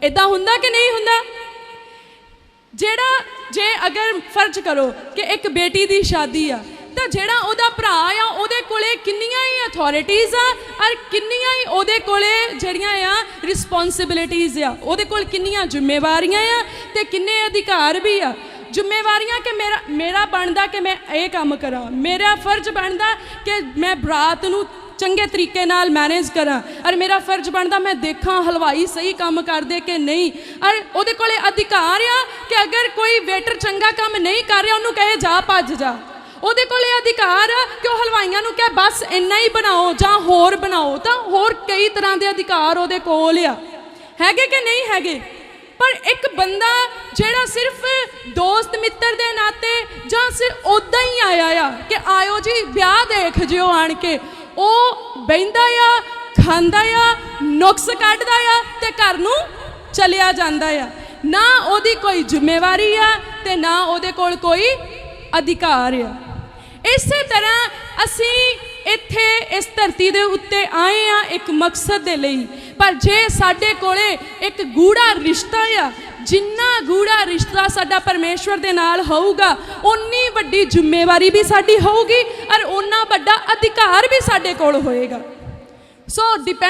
ਇਦਾਂ ਹੁੰਦਾ ਕਿ ਨਹੀਂ ਹੁੰਦਾ? ਜਿਹੜਾ ਜੇ ਅਗਰ ਫਰਜ਼ ਕਰੋ ਕਿ ਇੱਕ ਬੇਟੀ ਦੀ ਸ਼ਾਦੀ ਆ ਤਾਂ ਜਿਹੜਾ ਉਹਦਾ ਭਰਾ ਆ, ਉਹਦੇ ਕੋਲੇ ਕਿੰਨੀਆਂ ਹੀ ਅਥਾਰਟੀਆਂ ਆ ਔਰ ਕਿੰਨੀਆਂ ਹੀ ਉਹਦੇ ਕੋਲੇ ਜਿਹੜੀਆਂ ਆ ਰਿਸਪੌਂਸਿਬਿਲਿਟੀਆਂ ਆ, ਉਹਦੇ ਕੋਲ ਕਿੰਨੀਆਂ ਜ਼ਿੰਮੇਵਾਰੀਆਂ ਆ ਤੇ ਕਿੰਨੇ ਅਧਿਕਾਰ ਵੀ ਆ। ਜ਼ਿੰਮੇਵਾਰੀਆਂ ਕਿ ਮੇਰਾ ਮੇਰਾ ਬਣਦਾ ਕਿ ਮੈਂ ਇਹ ਕੰਮ ਕਰਾਂ, ਮੇਰਾ ਫਰਜ਼ ਬਣਦਾ ਕਿ ਮੈਂ ਬਰਾਤ ਨੂੰ ਚੰਗੇ ਤਰੀਕੇ ਨਾਲ ਮੈਨੇਜ ਕਰਾਂ ਔਰ ਮੇਰਾ ਫਰਜ਼ ਬਣਦਾ ਮੈਂ ਦੇਖਾਂ ਹਲਵਾਈ ਸਹੀ ਕੰਮ ਕਰਦੇ ਕਿ ਨਹੀਂ ਔਰ ਉਹਦੇ ਕੋਲੇ ਅਧਿਕਾਰ ਆ ਕਿ ਅਗਰ ਕੋਈ ਵੇਟਰ ਚੰਗਾ ਕੰਮ ਨਹੀਂ ਕਰ ਰਿਹਾ, ਉਹਨੂੰ ਕਹੇ ਜਾ ਭੱਜ ਜਾ। ਉਹਦੇ ਕੋਲੇ ਅਧਿਕਾਰ ਆ ਕਿ ਉਹ ਹਲਵਾਈਆਂ ਨੂੰ ਕਹੇ ਬਸ ਇੰਨਾ ਹੀ ਬਣਾਓ ਜਾਂ ਹੋਰ ਬਣਾਓ, ਤਾਂ ਹੋਰ ਕਈ ਤਰ੍ਹਾਂ ਦੇ ਅਧਿਕਾਰ ਉਹਦੇ ਕੋਲ ਆ। ਹੈਗੇ ਕਿ ਨਹੀਂ ਹੈਗੇ? ਪਰ ਇੱਕ ਬੰਦਾ ਜਿਹੜਾ ਸਿਰਫ ਦੋਸਤ ਮਿੱਤਰ ਦੇ ਨਾਤੇ ਜਾਂ ਸਿਰ ਉਦਾਂ ਹੀ ਆਇਆ ਆ ਕਿ ਆਇਓ ਜੀ, ਵਿਆਹ ਦੇਖ ਜਿਓ ਆਣ ਕੇ, ਉਹ ਬੈੰਦਾ ਆ, ਖਾਂਦਾ ਆ, ਨੁਕਸ ਕੱਢਦਾ ਆ ਤੇ ਘਰ ਨੂੰ ਚਲਿਆ ਜਾਂਦਾ ਆ। ਨਾ ਉਹਦੀ ਕੋਈ ਜ਼ਿੰਮੇਵਾਰੀ ਆ ਤੇ ਨਾ ਉਹਦੇ ਕੋਲ ਕੋਈ ਅਧਿਕਾਰ ਆ। ਇਸੇ ਤਰ੍ਹਾਂ ਅਸੀਂ ਇੱਥੇ ਇਸ ਧਰਤੀ ਦੇ ਉੱਤੇ ਆਏ ਆ ਇੱਕ ਮਕਸਦ ਦੇ ਲਈ। ਪਰ ਜੇ ਸਾਡੇ ਕੋਲੇ ਇੱਕ ਗੂੜਾ ਰਿਸ਼ਤਾ ਆ, ਜਿੰਨਾ ਗੂੜਾ ਰਿਸ਼ਤਾ ਸਾਡਾ ਪਰਮੇਸ਼ਵਰ ਦੇ ਨਾਲ ਹੋਊਗਾ ਉਨੀ ਵੱਡੀ ਜ਼ਿੰਮੇਵਾਰੀ ਵੀ ਸਾਡੀ ਹੋਊਗੀ ਔਰ ਓਨਾ ਵੱਡਾ ਅਧਿਕਾਰ ਵੀ ਸਾਡੇ ਕੋਲ ਹੋਏਗਾ। ਸੋ ਡਿਪੈਂਡ